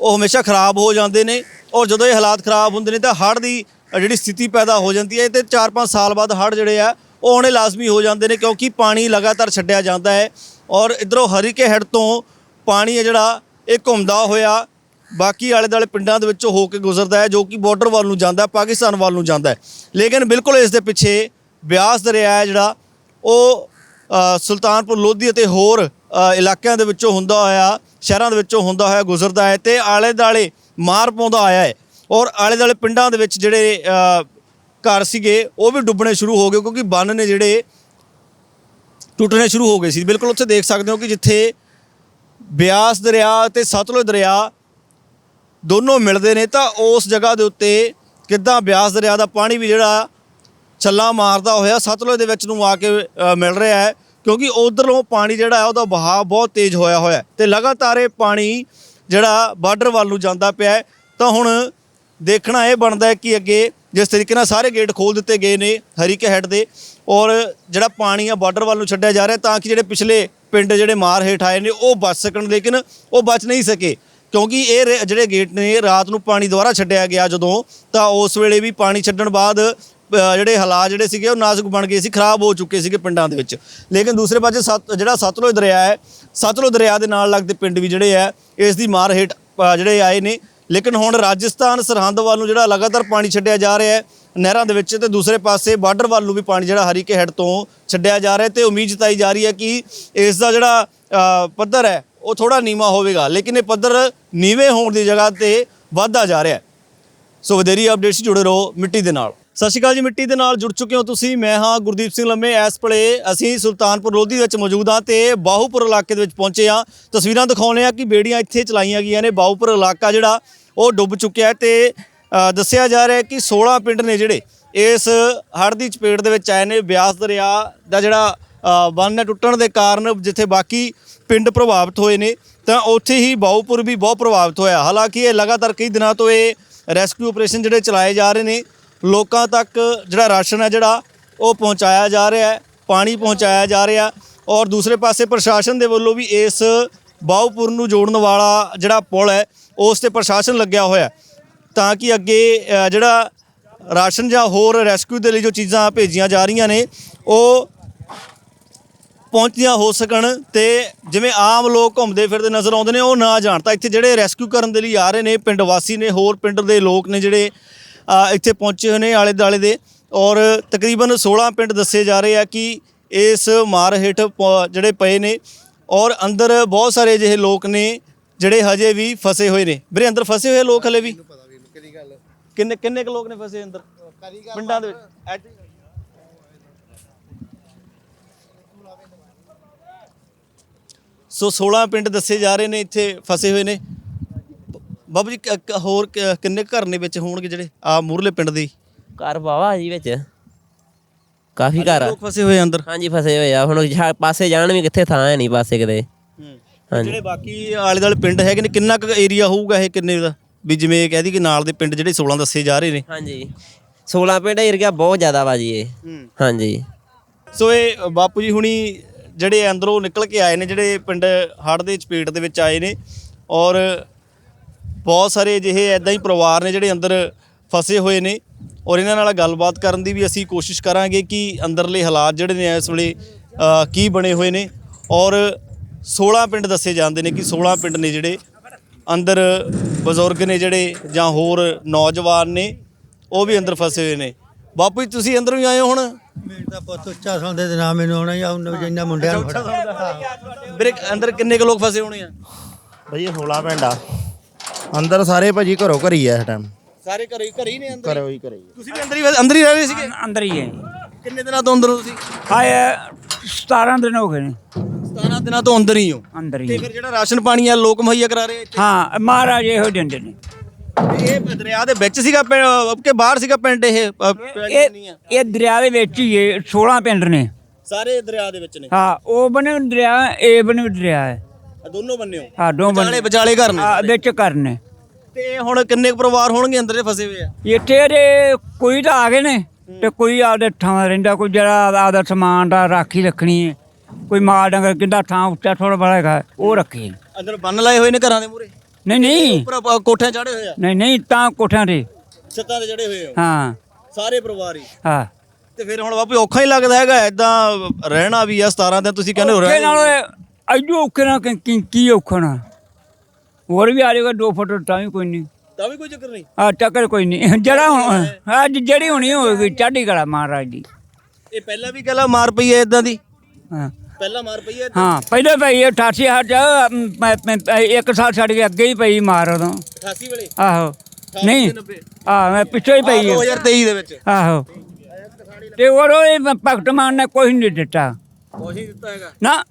ਉਹ ਹਮੇਸ਼ਾ ਖਰਾਬ ਹੋ ਜਾਂਦੇ ਨੇ ਔਰ ਜਦੋਂ ਇਹ ਹਾਲਾਤ ਖਰਾਬ ਹੁੰਦੇ ਨੇ ਤਾਂ ਹੜ੍ਹ ਦੀ ਜਿਹੜੀ ਸਥਿਤੀ ਪੈਦਾ ਹੋ ਜਾਂਦੀ ਹੈ ਤੇ 4-5 ਸਾਲ ਬਾਅਦ ਹੜ੍ਹ ਜਿਹੜੇ ਆ, ਉਹ ਆਉਣੇ ਲਾਜ਼ਮੀ ਹੋ ਜਾਂਦੇ ਨੇ ਕਿਉਂਕਿ ਪਾਣੀ ਲਗਾਤਾਰ ਛੱਡਿਆ ਜਾਂਦਾ ਹੈ ਔਰ ਇਧਰੋਂ ਹਰੀਕੇ ਹੈਡ ਤੋਂ ਪਾਣੀ ਹੈ ਜਿਹੜਾ ਇਹ ਘੁੰਮਦਾ ਹੋਇਆ ਬਾਕੀ ਆਲੇ ਦੁਆਲੇ ਪਿੰਡਾਂ ਦੇ ਵਿੱਚੋਂ ਹੋ ਕੇ ਗੁਜ਼ਰਦਾ ਹੈ, ਜੋ ਕਿ ਬਾਰਡਰ ਵੱਲ ਨੂੰ ਜਾਂਦਾ ਪਾਕਿਸਤਾਨ ਵੱਲ ਨੂੰ ਜਾਂਦਾ ਹੈ। ਲੇਕਿਨ ਬਿਲਕੁਲ ਇਸ ਦੇ ਪਿੱਛੇ ਬਿਆਸ ਦਰਿਆ ਹੈ ਜਿਹੜਾ, ਉਹ ਸੁਲਤਾਨਪੁਰ, ਲੋਧੀ ਅਤੇ ਹੋਰ ਇਲਾਕਿਆਂ ਦੇ ਵਿੱਚੋਂ ਹੁੰਦਾ ਹੋਇਆ, ਸ਼ਹਿਰਾਂ ਦੇ ਵਿੱਚੋਂ ਹੁੰਦਾ ਹੋਇਆ ਗੁਜ਼ਰਦਾ ਹੈ ਤੇ ਆਲੇ ਦਾਲੇ ਮਾਰ ਪਾਉਂਦਾ ਆਇਆ ਹੈ। ਔਰ ਆਲੇ ਦਾਲੇ ਪਿੰਡਾਂ ਦੇ ਵਿੱਚ ਜਿਹੜੇ ਘਰ ਸੀਗੇ, ਉਹ ਵੀ ਡੁੱਬਣੇ ਸ਼ੁਰੂ ਹੋ ਗਏ ਕਿਉਂਕਿ ਬੰਨ ਨੇ ਜਿਹੜੇ, ਟੁੱਟਣੇ ਸ਼ੁਰੂ ਹੋ ਗਏ ਸੀ। ਬਿਲਕੁਲ ਉੱਥੇ ਦੇਖ ਸਕਦੇ ਹੋ ਕਿ ਜਿੱਥੇ ਬਿਆਸ ਦਰਿਆ ਤੇ ਸਤਲੁਜ ਦਰਿਆ ਦੋਨੋਂ ਮਿਲਦੇ ਨੇ, ਤਾਂ ਉਸ ਜਗ੍ਹਾ ਦੇ ਉੱਤੇ ਕਿੱਦਾਂ ਬਿਆਸ ਦਰਿਆ ਦਾ ਪਾਣੀ ਵੀ ਜਿਹੜਾ ਛੱਲਾ ਮਾਰਦਾ ਹੋਇਆ ਸਤਲੁਜ ਦੇ ਵਿੱਚ ਨੂੰ ਆ ਕੇ ਮਿਲ ਰਿਹਾ ਹੈ, ਕਿਉਂਕਿ ਉਧਰੋਂ ਪਾਣੀ ਜਿਹੜਾ ਹੈ, ਉਹਦਾ ਵਹਾਅ ਬਹੁਤ ਤੇਜ਼ ਹੋਇਆ ਹੋਇਆ ਹੈ ਤੇ ਲਗਾਤਾਰ ਇਹ ਪਾਣੀ ਜਿਹੜਾ ਬਾਰਡਰ ਵੱਲ ਨੂੰ ਜਾਂਦਾ ਪਿਆ ਤਾਂ ਹੁਣ ਦੇਖਣਾ ਇਹ ਬਣਦਾ ਹੈ ਕਿ ਅੱਗੇ ਜਿਸ ਤਰੀਕੇ ਨਾਲ ਸਾਰੇ ਗੇਟ ਖੋਲ ਦਿੱਤੇ ਗਏ ਨੇ ਹਰੀਕੇ ਹੈਡ ਦੇ ਔਰ ਜਿਹੜਾ ਪਾਣੀ ਆ ਬਾਰਡਰ ਵੱਲ ਨੂੰ ਛੱਡਿਆ ਜਾ ਰਿਹਾ ਤਾਂ ਕਿ ਜਿਹੜੇ ਪਿਛਲੇ ਪਿੰਡ ਜਿਹੜੇ ਮਾਰ ਹੇਠ ਆਏ ਨੇ ਉਹ ਬਚ ਸਕਣ ਲੇਕਿਨ ਉਹ ਬਚ ਨਹੀਂ ਸਕੇ। ਕਿਉਂਕਿ ਇਹ ਰੇ- ਜਿਹੜੇ ਗੇਟ ਨੇ ਰਾਤ ਨੂੰ ਪਾਣੀ ਦੁਬਾਰਾ ਛੱਡਿਆ ਗਿਆ ਜਦੋਂ ਤਾਂ ਉਸ ਵੇਲੇ ਵੀ ਪਾਣੀ ਛੱਡਣ ਬਾਅਦ ਅ, ਜਿਹੜੇ ਹਾਲਾਤ ਜਿਹੜੇ ਸੀਗੇ ਉਹ ਨਾਜ਼ੁਕ ਬਣ ਗਏ ਸੀ ਖਰਾਬ ਹੋ ਚੁੱਕੇ ਸੀਗੇ ਪਿੰਡਾਂ ਦੇ ਵਿੱਚ। ਲੇਕਿਨ ਦੂਸਰੇ ਪਾਸੇ ਸਤ ਜਿਹੜਾ ਸਤਲੁਜ ਦਰਿਆ ਹੈ ਸਤਲੁਜ ਦਰਿਆ ਦੇ ਨਾਲ ਲੱਗਦੇ ਪਿੰਡ ਵੀ ਜਿਹੜੇ ਹੈ ਇਸ ਦੀ ਮਾਰ ਹੇਠ ਅ, ਜਿਹੜੇ ਆਏ ਨੇ ਲੇਕਿਨ ਹੁਣ ਰਾਜਸਥਾਨ ਸਰਹੰਦ ਵੱਲ ਨੂੰ ਜਿਹੜਾ ਲਗਾਤਾਰ ਪਾਣੀ ਛੱਡਿਆ ਜਾ ਰਿਹਾ ਹੈ, ਨਹਿਰਾਂ ਦੇ ਵਿੱਚ ਤੇ ਦੂਸਰੇ ਪਾਸੇ ਬਾਰਡਰ ਵੱਲ ਨੂੰ ਵੀ ਪਾਣੀ ਜਿਹੜਾ ਹਰੀਕੇ ਹੈਡ ਤੋਂ ਛੱਡਿਆ ਜਾ ਰਿਹਾ ਹੈ ਤੇ ਉਮੀਦ ਜਤਾਈ ਜਾ ਰਹੀ ਹੈ ਕਿ ਇਸ ਦਾ ਜਿਹੜਾ ਪੱਧਰ ਹੈ, ਉਹ ਥੋੜਾ ਨੀਵਾ ਹੋਵੇਗਾ। ਲੇਕਿਨ ਇਹ ਪੱਧਰ ਨੀਵੇਂ ਹੋਣ ਦੀ ਜਗ੍ਹਾ ਤੇ ਵੱਧਦਾ ਜਾ ਰਿਹਾ ਹੈ। ਸੋ ਵਧੇਰੀ ਅਪਡੇਟਸ ਜੁੜੇ ਰਹੋ ਮਿੱਟੀ ਦੇ ਨਾਲ। ਸਤਿ ਸ਼੍ਰੀ ਅਕਾਲ ਜੀ, ਮਿੱਟੀ ਦੇ ਨਾਲ ਜੁੜ ਚੁੱਕੇ ਹੋ ਤੁਸੀਂ। ਮੈਂ ਹਾਂ ਗੁਰਦੀਪ ਸਿੰਘ ਲੰਮੇ। ਇਸ ਵੇਲੇ ਅਸੀਂ ਸੁਲਤਾਨਪੁਰ ਲੋਧੀ ਵਿੱਚ ਮੌਜੂਦ ਹਾਂ ਤੇ ਬਾਹੂਪੁਰ ਇਲਾਕੇ ਦੇ ਵਿੱਚ ਪਹੁੰਚੇ ਹਾਂ। ਤਸਵੀਰਾਂ ਦਿਖਾਉਂਦੇ ਆ ਕਿ ਬੇੜੀਆਂ ਇੱਥੇ ਚਲਾਈਆਂ ਗਈਆਂ ਨੇ। ਬਾਹੂਪੁਰ ਇਲਾਕਾ ਜਿਹੜਾ ਉਹ ਡੁੱਬ ਚੁੱਕਿਆ ਹੈ ਤੇ ਦੱਸਿਆ ਜਾ ਰਿਹਾ ਹੈ ਕਿ 16 ਪਿੰਡ ਨੇ ਜਿਹੜੇ ਇਸ ਹੜ੍ਹ ਦੀ ਚਪੇਟ ਦੇ ਵਿੱਚ ਆਏ ਨੇ ਬਿਆਸ ਦਰਿਆ ਦਾ ਜਿਹੜਾ ਅ, ਹੈ ਟੁੱਟਣ ਦੇ ਕਾਰਨ ਜਿੱਥੇ ਬਾਕੀ ਪਿੰਡ ਪ੍ਰਭਾਵਿਤ ਹੋਏ ਨੇ ਤਾਂ ਉੱਥੇ ਹੀ ਬਾਹੂਪੁਰ ਵੀ ਬਹੁਤ ਪ੍ਰਭਾਵਿਤ ਹੋਇਆ। ਹਾਲਾਂਕਿ ਇਹ ਲਗਾਤਾਰ ਕਈ ਦਿਨਾਂ ਤੋਂ ਇਹ ਰੈਸਕਿਊ ਆਪਰੇਸ਼ਨ ਜਿਹੜੇ ਚਲਾਏ ਜਾ ਰਹੇ ਨੇ ਲੋਕਾਂ ਤੱਕ ਜਿਹੜਾ ਰਾਸ਼ਨ ਹੈ ਜਿਹੜਾ ਉਹ ਪਹੁੰਚਾਇਆ ਜਾ ਰਿਹਾ ਹੈ ਪਾਣੀ ਪਹੁੰਚਾਇਆ ਜਾ ਰਿਹਾ ਔਰ ਦੂਸਰੇ ਪਾਸੇ ਪ੍ਰਸ਼ਾਸਨ ਦੇ ਵੱਲੋਂ ਵੀ ਇਸ ਬਾਹੂਪੁਰ ਨੂੰ ਜੋੜਨ ਵਾਲਾ ਜਿਹੜਾ ਪੁਲ ਹੈ ਉਸ ਤੇ ਪ੍ਰਸ਼ਾਸਨ ਲੱਗਿਆ ਹੋਇਆ ਤਾਂ ਕਿ ਅੱਗੇ ਜਿਹੜਾ ਰਾਸ਼ਨ ਜਾਂ ਹੋਰ ਰੈਸਕਿਊ ਦੇ ਲਈ ਜੋ ਚੀਜ਼ਾਂ ਭੇਜੀਆਂ ਜਾ ਰਹੀਆਂ ਨੇ, ਉਹ ਪਹੁੰਚਦੀਆਂ ਹੋ ਸਕਣ ਤੇ ਜਿਵੇਂ ਆਮ ਲੋਕ ਘੁੰਮਦੇ ਫਿਰਦੇ ਨਜ਼ਰ ਆਉਂਦੇ ਨੇ, ਉਹ ਨਾ ਜਾਣ। ਤਾਂ ਇੱਥੇ ਜਿਹੜੇ ਰੈਸਕਿਊ ਕਰਨ ਦੇ ਲਈ ਆ ਰਹੇ ਨੇ, ਪਿੰਡ ਵਾਸੀ ਨੇ, ਹੋਰ ਪਿੰਡ ਦੇ ਲੋਕ ਨੇ ਜਿਹੜੇ ਇੱਥੇ ਪਹੁੰਚੇ ਹੋਏ ਨੇ ਆਲੇ ਦੁਆਲੇ ਦੇ। ਔਰ ਤਕਰੀਬਨ 16 ਪਿੰਡ ਦੱਸੇ ਜਾ ਰਹੇ ਆ ਕਿ ਇਸ ਮਾਰ ਹੇਠ ਪ- ਜਿਹੜੇ ਪਏ ਨੇ। ਔਰ ਅੰਦਰ ਬਹੁਤ ਸਾਰੇ ਅਜਿਹੇ ਲੋਕ ਨੇ ਜਿਹੜੇ ਹਜੇ ਵੀ ਫਸੇ ਹੋਏ ਨੇ। ਵੀਰੇ ਅੰਦਰ ਫਸੇ ਹੋਏ ਲੋਕ ਹਲੇ ਵੀ? ਕਿੰਨੇ ਕਿੰਨੇ ਕੁ ਲੋਕ ਨੇ ਫਸੇ ਅੰਦਰ? ਪਿੰਡਾਂ ਦੇ ਵਿੱਚ? ਐਡ- ਸੋ 16 ਪਿੰਡ ਦੱਸੇ ਜਾ ਰਹੇ ਨੇ ਇੱਥੇ ਫਸੇ ਹੋਏ ਨੇ। ਬਾਬੂ ਜੀ ਕ- ਕ- ਹੋਰ ਕ- ਕਿੰਨੇ ਕੁ ਘਰ ਨੇ ਵਿੱਚ ਹੋਣਗੇ ਜਿਹੜੇ? ਆ ਮੂਰਲੇ ਪਿੰਡ ਦੇ ਹੀ? ਘਰ ਵਾਵਾ ਜੀ ਵਿੱਚ। ਕਾਫੀ ਘਰ ਆ। ਲੋਕ ਫਸੇ ਹੋਏ ਆ ਅੰਦਰ? ਹਾਂਜੀ ਫਸੇ ਹੋਏ ਆ। ਹੁਣ ਪਾਸੇ ਜਾਣ ਵੀ ਕਿੱਥੇ ਥਾਂ ਹੈ ਨਹੀਂ ਪਾਸੇ ਕਿਤੇ। ਹਾਂਜੀ। ਜਿਹੜੇ ਬਾਕੀ ਆਲੇ ਦੁਆਲੇ ਪਿੰਡ ਹੈਗੇ ਨੇ ਕਿੰਨਾ ਕੁ ਏਰੀਆ ਹੋਊਗਾ ਇਹ ਕਿੰਨੇ ਦਾ? ਵੀ ਜਿਵੇਂ ਕਹਿ ਦੀ ਕਿ ਨਾਲ ਦੇ ਪਿੰਡ ਜਿਹੜੇ 16 ਦੱਸੇ ਜਾ ਰਹੇ ਨੇ। ਹਾਂਜੀ। 16 ਪਿੰਡ ਏਰੀਆ ਬਹੁਤ ਜ਼ਿਆਦਾ ਵਾ ਜੀ ਇਹ। ਹਾਂਜੀ। ਸੋ ਇਹ ਬਾਪੂ ਜੀ ਹੁਣੀ ਜਿਹੜੇ ਅੰਦਰੋਂ ਨਿਕਲ ਕੇ ਆਏ ਨੇ ਜਿਹੜੇ ਪਿੰਡ ਹੜ੍ਹ ਦੇ ਚਪੇਟ ਦੇ ਵਿੱਚ ਆਏ ਨੇ ਔਰ ਬਹੁਤ ਸਾਰੇ ਅਜਿਹੇ ਐਦਾਂ ਹੀ ਪਰਿਵਾਰ ਨੇ ਜਿਹੜੇ ਅੰਦਰ ਫਸੇ ਹੋਏ ਨੇ ਔਰ ਇਹਨਾਂ ਨਾਲ ਗੱਲਬਾਤ ਕਰਨ ਦੀ ਵੀ ਅਸੀਂ ਕੋਸ਼ਿਸ਼ ਕਰਾਂਗੇ ਕਿ ਅੰਦਰਲੇ ਹਾਲਾਤ ਜਿਹੜੇ ਨੇ ਇਸ ਵੇਲੇ ਅ, ਕੀ ਬਣੇ ਹੋਏ ਨੇ ਔਰ 16 ਪਿੰਡ ਦੱਸੇ ਜਾਂਦੇ ਨੇ ਕਿ 16 ਪਿੰਡ ਨੇ ਜਿਹੜੇ ਅੰਦਰ ਬਜ਼ੁਰਗ ਨੇ ਜਿਹੜੇ ਜਾਂ ਹੋਰ ਨੌਜਵਾਨ ਨੇ ਉਹ ਵੀ ਅੰਦਰ ਫਸੇ ਹੋਏ ਨੇ। ਬਾਪੂ ਜੀ ਤੁਸੀਂ ਅੰਦਰੋਂ ਹੀ ਆਏ ਹੋ ਹੁਣ? ਮੇਰੇ ਤਾਂ ਪੁੱਤ ਉੱਚਾ ਸੁਣਦੇ ਤੇ ਨਾਮ ਮੈਨੂੰ ਆਉਣਾ ਜਾਂ ਉਹਨਾਂ ਜਿੰਨਾ ਮੁੰਡਿਆਂ ਨੂੰ ਫੜਾ ਵੀਰੇ ਅੰਦਰ ਕਿੰਨੇ ਕੁ ਲੋਕ ਫਸੇ ਹੋਣੇ ਆ? ਭਾਈ ਇਹ 16 ਪਿੰਡ ਆ। ਅੰਦਰ ਸਾਰੇ ਭਾਜੀ ਘਰੋਂ ਘਰੀ ਆ ਇਸ ਟਾਈਮ ਸਾਰੇ ਘਰੇ ਘਰੇ ਹੀ ਨੇ ਅੰਦਰ? ਘਰੋਂ ਹੀ ਘਰੇ ਤੁਸੀਂ ਵੀ ਅੰਦਰ ਹੀ ਅੰਦਰ ਹੀ ਰਹਿ ਰਹੇ ਸੀਗੇ? ਅੰਦਰ ਹੀ ਹੈ ਕਿੰਨੇ ਦਿਨਾਂ ਤੋਂ ਅੰਦਰ ਹੋ ਤੁਸੀਂ? ਹਾਏ 17 ਦਿਨ ਹੋ ਗਏ ਨੇ। 17 ਦਿਨਾਂ ਤੋਂ ਅੰਦਰ ਹੀ ਹੋ। ਅੰਦਰ ਤੇ ਹੀ। ਫਿਰ ਜਿਹੜਾ ਰਾਸ਼ਨ ਪਾਣੀ ਆ ਲੋਕ ਮੁਹੱਈਆ ਕਰਾ ਰਹੇ ਆ ਇੱਥੇ? ਹਾਂ ਮਹਾਰਾਜ ਇਹੋ ਦਿੰਦੇ ਨੇ। ਇਹ ਦਰਿਆ ਦੇ ਵਿੱਚ ਸੀਗਾ ਪਿੰ- ਕਿ ਬਾਹਰ ਸੀਗਾ ਪਿੰਡ ਇਹ? ਅ, ਇਹ ਨਹੀਂ ਆ। ਇਹ ਦਰਿਆ ਦੇ ਵਿੱਚ ਹੀ ਹੈ 16 ਪਿੰਡ ਨੇ। ਸਾਰੇ ਦਰਿਆ ਦੇ ਵਿੱਚ ਨੇ? ਹਾਂ ਉਹ ਬਣੇ ਦਰਿਆ ਇਹ ਬਣੇ ਦਰਿਆ ਹੈ। ਆ ਦੋਨੋਂ ਬੰਨੇ ਹੋ? ਹਾਂ ਦੋ ਵਿਚਾਲੇ ਬਣੇ ਵਿਚਾਲੇ ਘਰ ਨੇ? ਹਾਂ ਵਿੱਚ ਕਰਨੇ ਤੇ ਹੁਣ ਕਿੰਨੇ ਕੁ ਪਰਿਵਾਰ ਹੋਣਗੇ ਅੰਦਰ ਇਹ ਫਸੇ ਹੋਏ ਆ? ਇੱਥੇ ਦੇ ਕੋਈ ਤਾਂ ਆ ਗਏ ਨੇ ਤੇ ਕੋਈ ਆਪਦੇ ਥਾਂ ਰਹਿੰਦਾ ਕੋਈ ਜਿਹੜਾ ਆਪਦਾ ਸਮਾਨ ਦਾ ਰਾਖੀ ਰੱਖਣੀ ਹੈ। ਕੋਈ ਮਾਲ ਡੰਗਰ ਕਿੰਦਾ ਥਾਂ ਉੱਚਾ ਥੋੜਾ ਬੜਾ ਹੈਗਾ ਉਹ ਰੱਖੇ ਅੰਦਰ ਬੰਨ ਲਾਏ ਹੋਏ ਨੇ ਘਰਾਂ ਦੇ ਮੂਰੇ ਨਹੀਂ ਨਹੀਂ। ਉੱਪਰ ਕੋਠਿਆਂ ਚੜੇ ਹੋਏ ਆ? ਨਹੀਂ ਨਹੀਂ ਤਾਂ ਕੋਠਿਆਂ ਤੇ। ਛੱਤਾਂ ਤੇ ਚੜੇ ਹੋਏ ਆ ਹਾਂ। ਸਾਰੇ ਪਰਿਵਾਰ ਹੀ? ਹਾਂ। ਤੇ ਫਿਰ ਹੁਣ ਬਾਪੂ ਔਖਾ ਹੀ ਲੱਗਦਾ ਹੈਗਾ ਐਦਾਂ ਰਹਿਣਾ ਵੀ ਆ 17 ਦਿਨ ਤੁਸੀਂ ਕਹਿੰਦੇ ਹੋ ਔਖੇ ਰਹਿਣਾ ਨਾਲ ਅਜੂ ਔਖੇ ਨਾਲ ਕੀ- ਕੀ ਕੀ ਔਖਾ ਨਾ? ਹੋਰ ਵੀ ਆ ਜਾਏਗਾ 2 ਫੁੱਟ ਤਾਂ ਵੀ ਕੋਈ ਨਹੀਂ। ਤਾਂ ਵੀ ਕੋਈ ਚੱਕਰ ਨਹੀਂ? ਆ ਟੱਕਰ ਕੋਈ ਨਹੀਂ। ਜਿਹੜਾ ਹੁਣ ਅੱਜ ਜਿਹੜੀ ਹੋਣੀ ਹੋਵੇਗੀ ਚੜ੍ਹਦੀ ਕਲਾ ਮਹਾਰਾਜ ਦੀ। ਇਹ ਪਹਿਲਾਂ ਵੀ ਗੱਲਾਂ ਮਾਰ ਪਈ ਐ ਇਦਾਂ ਦੀ? ਹਾਂ। ਪਹਿਲਾਂ ਮਾਰ ਪਈ ਐ ਹਾਂ ਪਹਿਲੇ ਪਈ 88 ਹਟ ਇੱਕ ਸਾਲ ਛੱਡ ਕੇ ਅੱਗੇ ਹੀ ਪਈ ਮਾਰ ਉਦੋਂ। 88 ਵੇਲੇ? ਆਹੋ। ਨਹੀਂ ਆ ਮੈਂ ਪਿੱਛੇ ਹੀ ਪਈ ਆ 2023 ਦੇ ਵਿੱਚ। ਆਹੋ। ਤੇ ਉਹ ਇਹ ਭਗਤ ਮਾਨ ਨੇ ਕੋਈ ਨਹੀਂ ਦਿੱਤਾ। ਉਹੀ ਦਿੱਤਾ ਹੈਗਾ। ਨਾ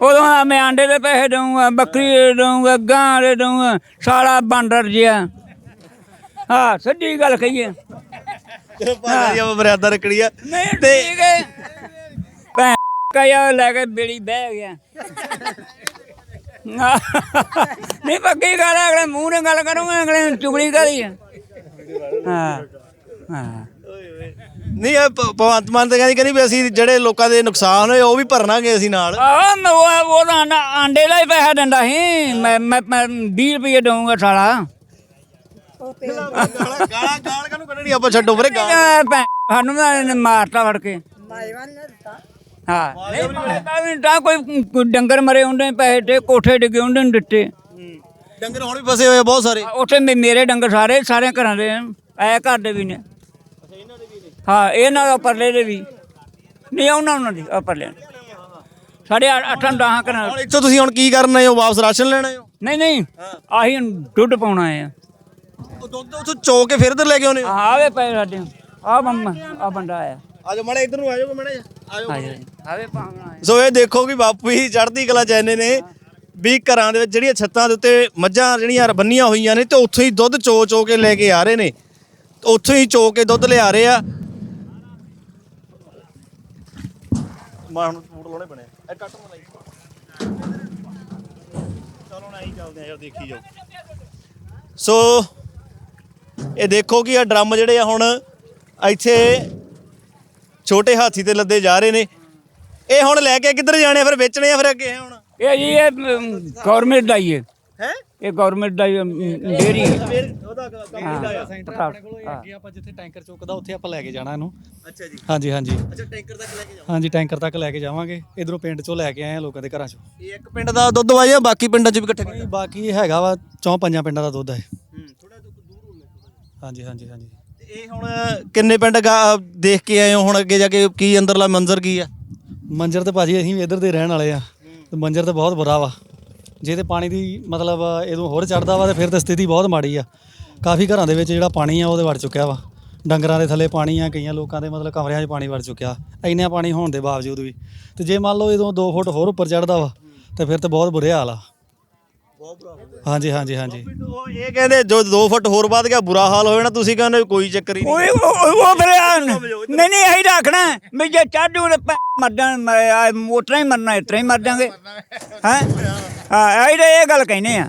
ਉਦੋਂ ਆ ਮੈਂ ਆਂਡੇ ਦੇ ਪੈਸੇ ਦਊਂਗਾ ਬੱਕਰੀ ਦੇ ਦਊਂਗਾ ਗਾਂ ਦੇ ਦਊਂਗਾ ਸਾਲਾ ਬਾਂਦਰ ਜਿਹਾ। ਹਾਂ ਸੱਚੀ ਗੱਲ ਕਹੀਏ ਚਲੋ ਭਾਜੀ ਆਪਾਂ ਮਰਿਆਦਾ ਰੱਖਣੀ ਆ। ਨਹੀਂ ਤੇ ਠੀਕ ਹੈ। ਭੈਣ ਕਇਆ ਲੈ ਕੇ ਬੇੜੀ ਬਹਿ ਗਿਆ। ਨਹੀਂ ਪੱਕੀ ਗੱਲ ਹੈ ਅਗਲੇ ਮੂੰਹ ਨਾਲ ਗੱਲ ਕਰੂੰਗਾ ਅਗਲੇ ਨੂੰ ਚੁਗਲੀ ਕਰੀ ਹਾਂ ਹਾਂ। ਨਹੀਂ ਇਹ ਭ- ਭਗਵੰਤ ਮਾਨ ਤਾਂ ਕਹਿੰਦੀ ਕਹਿੰਦੀ ਵੀ ਅਸੀਂ ਜਿਹੜੇ ਲੋਕਾਂ ਦੇ ਨੁਕਸਾਨ ਹੋਏ ਉਹ ਵੀ ਭਰਨਾਗੇ ਅਸੀਂ ਨਾਲ। ਆਹ ਮੈਂ ਉਹ ਉਹ ਤਾਂ ਆਂਡਾ- ਆਂਡੇ ਦਾ ਹੀ ਪੈਸਾ ਦਿੰਦਾ ਸੀ। ਮੈਂ ਮੈਂ ਮੈਂ 20 ਰੁਪਏ ਦਊਂਗਾ ਸਾਲਾ। ਗਾਲਾਂ ਗਾਲਾਂ ਗਾਲ ਕਾਨੂੰ ਕੱਢਣੀ ਆਪਾਂ ਛੱਡੋ ਪਰੇ ਗਾਲ। ਇਹ ਭੈਣ ਸਾਨੂੰ ਤਾਂ ਇਹਨੇ ਮਾਰਤਾ ਫੜ ਕੇ। ਹਾਂ। ਨਹੀਂ ਵੀ ਤਾਂ ਕੋਈ ਡੰਗਰ ਮਰੇ ਹੁੰਦੇ ਪੈਸੇ ਤੇ ਕੋਠੇ ਡਿੱਗੇ ਹੁੰਦੇ ਨੂੰ ਦਿੱਤੇ। ਡੰਗਰ ਹੁਣ ਵੀ ਫਸੇ ਹੋਏ ਆ ਬਹੁਤ ਸਾਰੇ। ਉੱਥੇ ਮੇ- ਮੇਰੇ ਡੰਗਰ ਸਾਰੇ ਸਾਰੇ ਘਰਾਂ ਦੇ ਐ ਘਰ ਦੇ ਵੀ ਨੇ। ਹਾਂ ਇਹਨਾਂ ਦਾ ਪਰਲੇ ਦੇ ਵੀ। ਨਹੀਂ ਉਹਨਾਂ ਉਹਨਾਂ ਦੀ ਆ ਪਰਲੇ ਸਾਡੇ ਅੱਠ- ਅੱਠਾਂ ਦਸਾਂ ਘਰਾਂ ਹੁਣ ਇੱਥੋਂ ਤੁਸੀਂ ਹੁਣ ਕੀ ਕਰਨ ਆਏ ਹੋ? ਵਾਪਸ ਰਾਸ਼ਨ ਲੈਣ ਆਏ ਹੋ? ਨਹੀਂ ਨਹੀਂ ਆਹੀ ਹੁਣ ਦੁੱਧ ਪਾਉਣਾ ਆ। ਉਹ ਦੁੱਧ ਉੱਥੋਂ ਚੋ ਕੇ ਫਿਰ ਇੱਧਰ ਲੈ ਕੇ ਆਉਨੇ ਹੋ? ਆਵੇ ਪਏ ਸਾਡੇ ਆ ਬੰਮਾ ਆ ਬੰਦਾ ਆਇਆ। ਆਜੋ ਮਾੜੇ ਇੱਧਰ ਨੂੰ ਆਜੋ ਮਾੜੇ ਆਜੋ ਆਵੇ ਆਇਆ ਸੋ ਇਹ ਦੇਖੋ ਕਿ ਬਾਪੂ ਹੀ ਚੜ੍ਹਦੀ ਕਲਾ ਚੈਨੇ ਨੇ ਵੀ ਘਰਾਂ ਦੇ ਵਿੱਚ ਜਿਹੜੀਆਂ ਛੱਤਾਂ ਦੇ ਉੱਤੇ ਮੱਝਾਂ ਜਿਹੜੀਆਂ ਬੰਨੀਆਂ ਹੋਈਆਂ ਨੇ ਤੇ ਉੱਥੋਂ ਹੀ ਦੁੱਧ ਚੋ ਚੋ ਕੇ ਲੈ ਕੇ ਆ ਰਹੇ ਨੇ। ਉੱਥੋਂ ਹੀ ਚੋ ਕੇ ਦੁੱਧ ਲਿਆ ਰਹੇ ਆ। ਮਾਂ ਹੁਣ ਫੂਡ ਲਾਉਣੇ ਬਣੇ ਇਹ ਕੱਟ ਮਲਾਈ ਚਲੋ ਨਾ ਹੀ ਚੱਲਦੇ ਆ ਯਾਰ ਦੇਖੀ ਜਾਓ। ਸੋ ਇਹ ਦੇਖੋ ਕਿ ਇਹ ਡਰਮ ਜਿਹੜੇ ਆ ਹੁਣ ਇੱਥੇ ਛੋਟੇ ਹਾਥੀ ਤੇ ਲੱਦੇ ਜਾ ਰਹੇ ਨੇ। ਇਹ ਹੁਣ ਲੈ ਕੇ ਕਿੱਧਰ ਜਾਣੇ ਆ? ਫਿਰ ਵੇਚਣੇ ਆ ਫਿਰ ਅੱਗੇ ਹੁਣ। ਇਹ ਜੀ ਇਹ ਗਵਰਨਮੈਂਟ ਦਾ ਹੀ ਹੈ। ਹੈ? ਇਹ ਗਵਰਨਮੈਂਟ ਦਾ ਹੀ, ਅਮ, ਡੇਅਰੀ ਹੈ। ਫਿਰ ਉਹਦਾ ਕੰਪਨੀ ਦਾ ਆ। ਸੈਂਟਰ ਆਪਣੇ ਕੋਲ ਇਹ ਅੱਗੇ ਆਪਾਂ ਜਿੱਥੇ ਟੈਂਕਰ ਚੁੱਕਦਾ ਉੱਥੇ ਆਪਾਂ ਲੈ ਕੇ ਜਾਣਾ ਇਹਨੂੰ। ਅੱਛਾ ਜੀ। ਹਾਂਜੀ ਹਾਂਜੀ। ਅੱਛਾ ਟੈਂਕਰ ਤੱਕ ਲੈ ਕੇ ਜਾਓ। ਹਾਂਜੀ ਟੈਂਕਰ ਤੱਕ ਲੈ ਕੇ ਜਾਵਾਂਗੇ। ਇਧਰੋਂ ਪਿੰਡ ਚੋਂ ਲੈ ਕੇ ਆਏ ਆ ਲੋਕਾਂ ਦੇ ਘਰਾਂ ਚੋਂ। ਇਹ ਇੱਕ ਪਿੰਡ ਦਾ ਦੁੱਧ ਵਾ ਜਾਂ ਬਾਕੀ ਪਿੰਡਾਂ 'ਚ ਵੀ ਇਕੱਠੇ ਬਾਕੀ ਹੈਗਾ ਵਾ ਚੌਂ ਪੰਜਾਂ ਪਿੰਡਾਂ ਦਾ ਦੁੱਧ ਹੈ। ਹੂੰ ਥੋੜਾ ਦੂਰ ਹੋ ਹਾਂਜੀ ਹਾਂਜੀ ਹਾਂਜੀ। ਇਹ ਹੁਣ ਕਿੰਨੇ ਪਿੰਡ ਗਾ- ਦੇਖ ਕੇ ਆਏ ਹੋ ਹੁਣ ਅੱਗੇ ਜਾ ਕੇ? ਕੀ ਅੰਦਰਲਾ ਮੰਜ਼ਰ ਕੀ ਆ? ਮੰਜਰ ਤੇ ਭਾਜੀ ਅਸੀਂ ਵੀ ਇੱਧਰ ਦੇ ਰਹਿਣ ਵਾਲੇ ਆ। ਤੇ ਮੰਜਰ ਤੇ ਬਹੁਤ ਬੁਰਾ ਵਾ। ਜੇ ਤੇ ਪਾਣੀ ਦੀ ਮਤਲਬ ਇਦੋਂ ਹੋਰ ਚੜਦਾ ਵਾ ਤੇ ਫਿਰ ਤਾਂ ਸਥਿਤੀ ਬਹੁਤ ਮਾੜੀ ਆ। ਕਾਫੀ ਘਰਾਂ ਦੇ ਵਿੱਚ ਜਿਹੜਾ ਪਾਣੀ ਆ, ਉਹਦੇ ਵੜ ਚੁੱਕਿਆ ਵਾ। ਡੰਗਰਾਂ ਦੇ ਥੱਲੇ ਪਾਣੀ ਆ, ਕਈਆਂ ਲੋਕਾਂ ਦੇ ਮਤਲਬ ਕਮਰਿਆਂ 'ਚ ਪਾਣੀ ਵੜ ਚੁੱਕਿਆ। ਇੰਨਾ ਪਾਣੀ ਹੋਣ ਦੇ ਬਾਵਜੂਦ ਵੀ। ਤੇ ਜੇ ਮੰਨ ਲਓ ਇਦੋਂ 2 ਫੁੱਟ ਹੋਰ ਉੱਪਰ ਚੜਦਾ ਵਾ, ਤੇ ਫਿਰ ਤੇ ਬਹੁਤ ਬੁਰੇ ਹਾਲ ਆ। ਹਾਂਜੀ ਹਾਂਜੀ ਹਾਂਜੀ। ਉਹ ਇਹ ਕਹਿੰਦੇ ਜੋ 2 ਫੁੱਟ ਹੋਰ ਵੱਧ ਗਿਆ ਬੁਰਾ ਹਾਲ ਹੋਵੇ ਨਾ ਤੁਸੀਂ ਕਹਿੰਦੇ ਕੋਈ ਚੱਕਰ ਹੀ ਨਹੀਂ। ਓਏ ਉਹ ਉਹ ਫਿਰ ਆ- ਨਹੀਂ ਨਹੀਂ ਇਹੀ ਰੱਖਣਾ ਹੈ ਵੀ ਜੇ ਚਾਡੂ ਤੇ ਭੈ- ਮਰ ਜਾਣ ਮੋਟਰਾਂ ਹੀ ਮਰਨਾ ਇਤਰਾ ਹੀ ਮਰ ਜਾਾਂਗੇ ਹੈ? ਹਾਂ ਇਹੀ ਤਾਂ ਇਹ ਗੱਲ ਕਹਿੰਦੇ ਆ।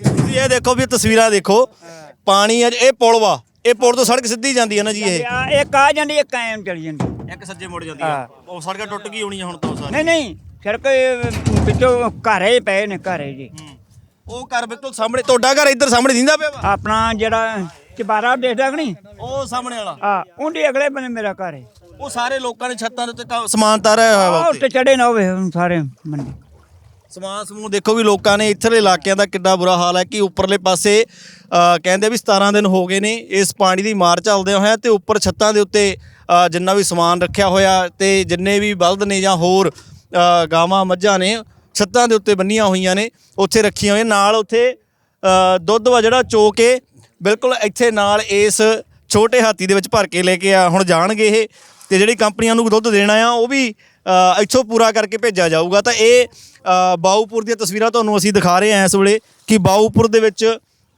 ਤੁਸੀਂ ਇਹ ਦੇਖੋ ਵੀ ਤਸਵੀਰਾਂ ਦੇਖੋ ਪਾਣੀ ਅੱਜ ਇਹ ਪੁਲ ਵਾ ਇਹ ਪੁਲ ਤੋਂ ਸੜਕ ਸਿੱਧੀ ਜਾਂਦੀ ਹੈ ਨਾ ਜੀ ਇਹ। ਆ, ਇੱਕ ਆ ਜਾਂਦੀ ਇੱਕ ਕਾਇਮ ਚਲੀ ਜਾਂਦੀ। ਇੱਕ ਸੱਜੇ ਮੁੜ ਜਾਂਦੀ ਹਾਂ। ਉਹ ਸੜਕ ਟੁੱਟ ਗਈ ਹੋਣੀ ਆ ਹੁਣ ਤਾਂ ਸਾਰੀ ਨਹੀਂ ਨਹੀਂ ਸੜਕ ਇਹ ਵਿੱਚੋਂ ਘਰੇ ਪਏ ਨੇ ਘਰੇ ਜੀ। ਉਹ ਘਰ ਬਿਲਕੁਲ ਸਾਹਮਣੇ ਤੁਹਾਡਾ ਘਰ ਇੱਧਰ ਸਾਹਮਣੇ ਦਿੰਦਾ ਪਿਆ ਵਾ? ਆਪਣਾ ਜਿਹੜਾ ਚਬਾਰਾ ਦੇਖਦਾ ਕਿ ਨਹੀਂ? ਉਹ ਸਾਹਮਣੇ ਵਾਲਾ। ਆ ਉਹਦੇ ਅਗਲੇ ਬੰਨੇ ਮੇਰਾ ਘਰ ਹੈ ਉਹ ਸਾਰੇ ਲੋਕਾਂ ਨੇ ਛੱਤਾਂ ਦੇ ਉੱਤੇ ਕ- ਸਮਾਨ ਤਾਰਿਆ ਹੋਇਆ ਵਾ ਆਹ ਉੱਤੇ। ਉੱਤੇ ਚੜੇ ਨਾ ਹੋਵੇ ਹੁਣ ਸਾਰੇ ਮੰਡੀ ਸਮਾਨ ਸਮੂਹ ਦੇਖੋ ਵੀ ਲੋਕਾਂ ਨੇ ਇੱਥਰਲੇ ਇਲਾਕਿਆਂ ਦਾ ਕਿੰਨਾ ਬੁਰਾ ਹਾਲ ਹੈ ਕਿ ਉੱਪਰਲੇ ਪਾਸੇ ਅ, ਕਹਿੰਦੇ ਵੀ 17 ਦਿਨ ਹੋ ਗਏ ਨੇ ਇਸ ਪਾਣੀ ਦੀ ਮਾਰ ਚੱਲਦੇ ਹੋਇਆ ਤੇ ਉੱਪਰ ਛੱਤਾਂ ਦੇ ਉੱਤੇ ਅ, ਜਿੰਨਾ ਵੀ ਸਮਾਨ ਰੱਖਿਆ ਹੋਇਆ ਤੇ ਜਿੰਨੇ ਵੀ ਬਲਦ ਨੇ ਜਾਂ ਹੋਰ ਅ, ਗਾਵਾਂ ਮੱਝਾਂ ਨੇ ਛੱਤਾਂ ਦੇ ਉੱਤੇ ਬੰਨੀਆਂ ਹੋਈਆਂ ਨੇ ਉੱਥੇ ਰੱਖੀਆਂ ਹੋਈਆਂ ਨਾਲ ਉੱਥੇ ਦੁੱਧ ਵਾ ਜਿਹੜਾ ਚੋ ਕੇ ਬਿਲਕੁਲ ਇੱਥੇ ਨਾਲ ਇਸ ਛੋਟੇ ਹਾਥੀ ਦੇ ਵਿੱਚ ਭਰ ਕੇ ਲੈ ਕੇ ਆ ਹੁਣ ਜਾਣਗੇ ਇਹ ਤੇ ਜਿਹੜੀ ਕੰਪਨੀਆਂ ਨੂੰ ਦੁੱਧ ਦੇਣਾ ਆ ਉਹ ਵੀ ਇੱਥੋਂ ਪੂਰਾ ਕਰਕੇ ਭੇਜਿਆ ਜਾਊਗਾ। ਤਾਂ ਇਹ ਅ, ਬਾਊਪੁਰ ਦੀਆਂ ਤਸਵੀਰਾਂ ਤੁਹਾਨੂੰ ਅਸੀਂ ਦਿਖਾ ਰਹੇ ਹਾਂ ਇਸ ਵੇਲੇ ਕਿ ਬਾਊਪੁਰ ਦੇ ਵਿੱਚ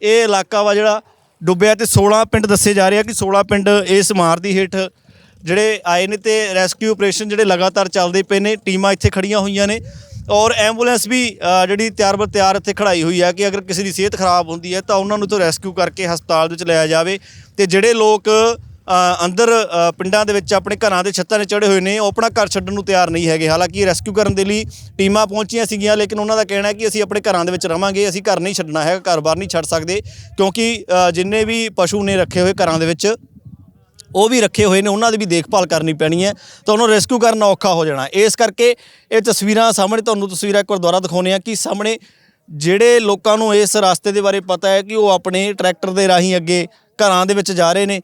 ਇਹ ਇਲਾਕਾ ਵਾ ਜਿਹੜਾ ਡੁੱਬਿਆ ਤੇ 16 ਪਿੰਡ ਦੱਸੇ ਜਾ ਰਹੇ ਆ ਕਿ 16 ਪਿੰਡ ਇਸ ਮਾਰ ਦੀ ਹੇਠ ਜਿਹੜੇ ਆਏ ਨੇ ਤੇ ਰੈਸਕਿਊ ਆਪਰੇਸ਼ਨ ਜਿਹੜੇ ਲਗਾਤਾਰ ਚੱਲਦੇ ਪਏ ਨੇ ਟੀਮਾਂ ਇੱਥੇ ਖੜੀਆਂ ਹੋਈਆਂ ਨੇ। ਔਰ ਐਂਬੂਲੈਂਸ ਵੀ ਜਿਹੜੀ ਤਿਆਰ ਬਰ ਤਿਆਰ ਇੱਥੇ ਖੜਾਈ ਹੋਈ ਹੈ ਕਿ ਅਗਰ ਕਿਸੇ ਦੀ ਸਿਹਤ ਖਰਾਬ ਹੁੰਦੀ ਹੈ ਤਾਂ ਉਹਨਾਂ ਨੂੰ ਤੋਂ ਰੈਸਕਿਊ ਕਰਕੇ ਹਸਪਤਾਲ ਵਿੱਚ ਲਿਆ ਜਾਵੇ ਤੇ ਜਿਹੜੇ ਲੋਕ ਅੰਦਰ ਪਿੰਡਾਂ ਦੇ ਵਿੱਚ ਆਪਣੇ ਘਰਾਂ ਦੇ ਛੱਤਾਂ 'ਤੇ ਚੜੇ ਹੋਏ ਨੇ, ਉਹ ਆਪਣਾ ਘਰ ਛੱਡਣ ਨੂੰ ਤਿਆਰ ਨਹੀਂ ਹੈਗੇ। ਹਾਲਾਂਕਿ ਰੈਸਕਿਊ ਕਰਨ ਦੇ ਲਈ ਟੀਮਾਂ ਪਹੁੰਚੀਆਂ ਸੀਗੀਆਂ, ਲੇਕਿਨ ਉਹਨਾਂ ਦਾ ਕਹਿਣਾ ਹੈ ਕਿ ਅਸੀਂ ਆਪਣੇ ਘਰਾਂ ਦੇ ਵਿੱਚ ਰਵਾਂਗੇ, ਅਸੀਂ ਘਰ ਨਹੀਂ ਛੱਡਣਾ ਹੈਗਾ, ਘਰ ਬਾਹਰ ਨਹੀਂ ਛੱਡ ਸਕਦੇ ਕਿਉਂਕਿ ਜਿੰਨੇ ਵੀ ਪਸ਼ੂ ਨੇ ਰੱਖੇ ਹੋਏ ਘਰਾਂ ਦੇ ਵਿੱਚ ਉਹ ਵੀ ਰੱਖੇ ਹੋਏ ਨੇ, ਉਹਨਾਂ ਦੀ ਵੀ ਦੇਖਭਾਲ ਕਰਨੀ ਪੈਣੀ ਹੈ। ਤਾਂ ਉਹਨੂੰ ਰੈਸਕਿਊ ਕਰਨਾ ਔਖਾ ਹੋ ਜਾਣਾ। ਇਸ ਕਰਕੇ ਇਹ ਤਸਵੀਰਾਂ ਸਾਹਮਣੇ ਤੁਹਾਨੂੰ ਤਸਵੀਰਾਂ ਇੱਕ ਵਾਰ ਦੁਬਾਰਾ ਦਿਖਾਉਂਦੇ ਆ ਕਿ ਸਾਹਮਣੇ ਜਿਹੜੇ ਲੋਕਾਂ ਨੂੰ ਇਸ ਰਸਤੇ ਦੇ ਬਾਰੇ ਪਤਾ ਹੈ ਕਿ ਉਹ ਆਪਣੇ ਟਰੈਕਟਰ ਦੇ ਰਾਹੀਂ ਅੱਗੇ ਘਰਾਂ ਦੇ ਵਿੱਚ ਜਾ ਰਹੇ ਨੇ,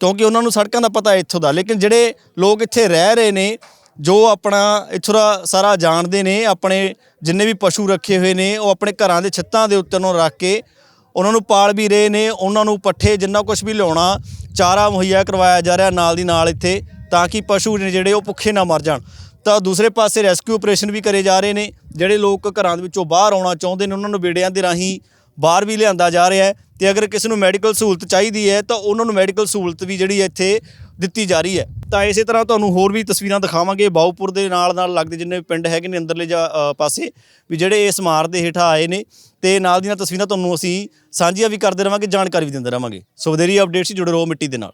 ਕਿਉਂਕਿ ਉਹਨਾਂ ਨੂੰ ਸੜਕਾਂ ਦਾ ਪਤਾ ਹੈ ਇੱਥੋਂ ਦਾ। ਲੇਕਿਨ ਜਿਹੜੇ ਲੋਕ ਇੱਥੇ ਰਹਿ ਰਹੇ ਨੇ, ਜੋ ਆਪਣਾ ਇੱਥੋਂ ਦਾ ਸਾਰਾ ਜਾਣਦੇ ਨੇ, ਆਪਣੇ ਜਿੰਨੇ ਵੀ ਪਸ਼ੂ ਰੱਖੇ ਹੋਏ ਨੇ, ਉਹ ਆਪਣੇ ਘਰਾਂ ਦੇ ਛੱਤਾਂ ਦੇ ਉੱਤੇ ਨੂੰ ਰੱਖ ਕੇ ਉਹਨਾਂ ਨੂੰ ਪਾਲ ਵੀ ਰਹੇ ਨੇ, ਉਹਨਾਂ ਨੂੰ ਪੱਠੇ ਜਿੰਨਾ ਕੁਝ ਵੀ ਲਿਆਉਣਾ, ਚਾਰਾ ਮੁਹੱਈਆ ਕਰਵਾਇਆ ਜਾ ਰਿਹਾ ਨਾਲ ਦੀ ਨਾਲ ਇੱਥੇ, ਤਾਂ ਕਿ ਪਸ਼ੂ ਨੇ ਜਿਹੜੇ ਉਹ ਭੁੱਖੇ ਨਾ ਮਰ ਜਾਣ। ਤਾਂ ਦੂਸਰੇ ਪਾਸੇ ਰੈਸਕਿਊ ਆਪਰੇਸ਼ਨ ਵੀ ਕਰੇ ਜਾ ਰਹੇ ਨੇ, ਜਿਹੜੇ ਲੋਕ ਘਰਾਂ ਦੇ ਵਿੱਚੋਂ ਬਾਹਰ ਆਉਣਾ ਚਾਹੁੰਦੇ ਨੇ, ਉਹਨਾਂ ਨੂੰ ਬੇੜਿਆਂ ਦੇ ਰਾਹੀਂ ਬਾਹਰ ਵੀ ਲਿਆਂਦਾ ਜਾ ਰਿਹਾ ਹੈ। ਤੇ ਅਗਰ ਕਿਸੇ ਨੂੰ ਮੈਡੀਕਲ ਸਹੂਲਤ ਚਾਹੀਦੀ ਹੈ, ਤਾਂ ਉਹਨਾਂ ਨੂੰ ਮੈਡੀਕਲ ਸਹੂਲਤ ਵੀ ਜਿਹੜੀ ਹੈ ਇੱਥੇ ਦਿੱਤੀ ਜਾ ਰਹੀ ਹੈ। ਤਾਂ ਇਸੇ ਤਰ੍ਹਾਂ ਤੁਹਾਨੂੰ ਹੋਰ ਵੀ ਤਸਵੀਰਾਂ ਦਿਖਾਵਾਂਗੇ। ਬਾਉਪੁਰ ਦੇ ਨਾਲ ਨਾਲ ਲੱਗਦੇ ਜਿੰਨੇ ਪਿੰਡ ਹੈਗੇ ਨੇ ਅੰਦਰਲੇ ਜਾ ਪਾਸੇ, ਵੀ ਜਿਹੜੇ ਇਸ ਮਾਰ ਦੇ ਹੇਠਾਂ ਆਏ ਨੇ। ਤੇ ਨਾਲ ਦੀਆਂ ਤਸਵੀਰਾਂ ਤੁਹਾਨੂੰ ਅਸੀਂ ਸਾਂਝੀਆਂ ਵੀ ਕਰਦੇ ਰਵਾਂਗੇ, ਜਾਣਕਾਰੀ ਵੀ ਦਿੰਦੇ ਰਵਾਂਗੇ। ਸੋ ਵਧੇਰੀ ਅਪਡੇਟਸ ਜੁੜੇ ਰਹੋ ਮਿੱਟੀ ਦੇ ਨਾਲ।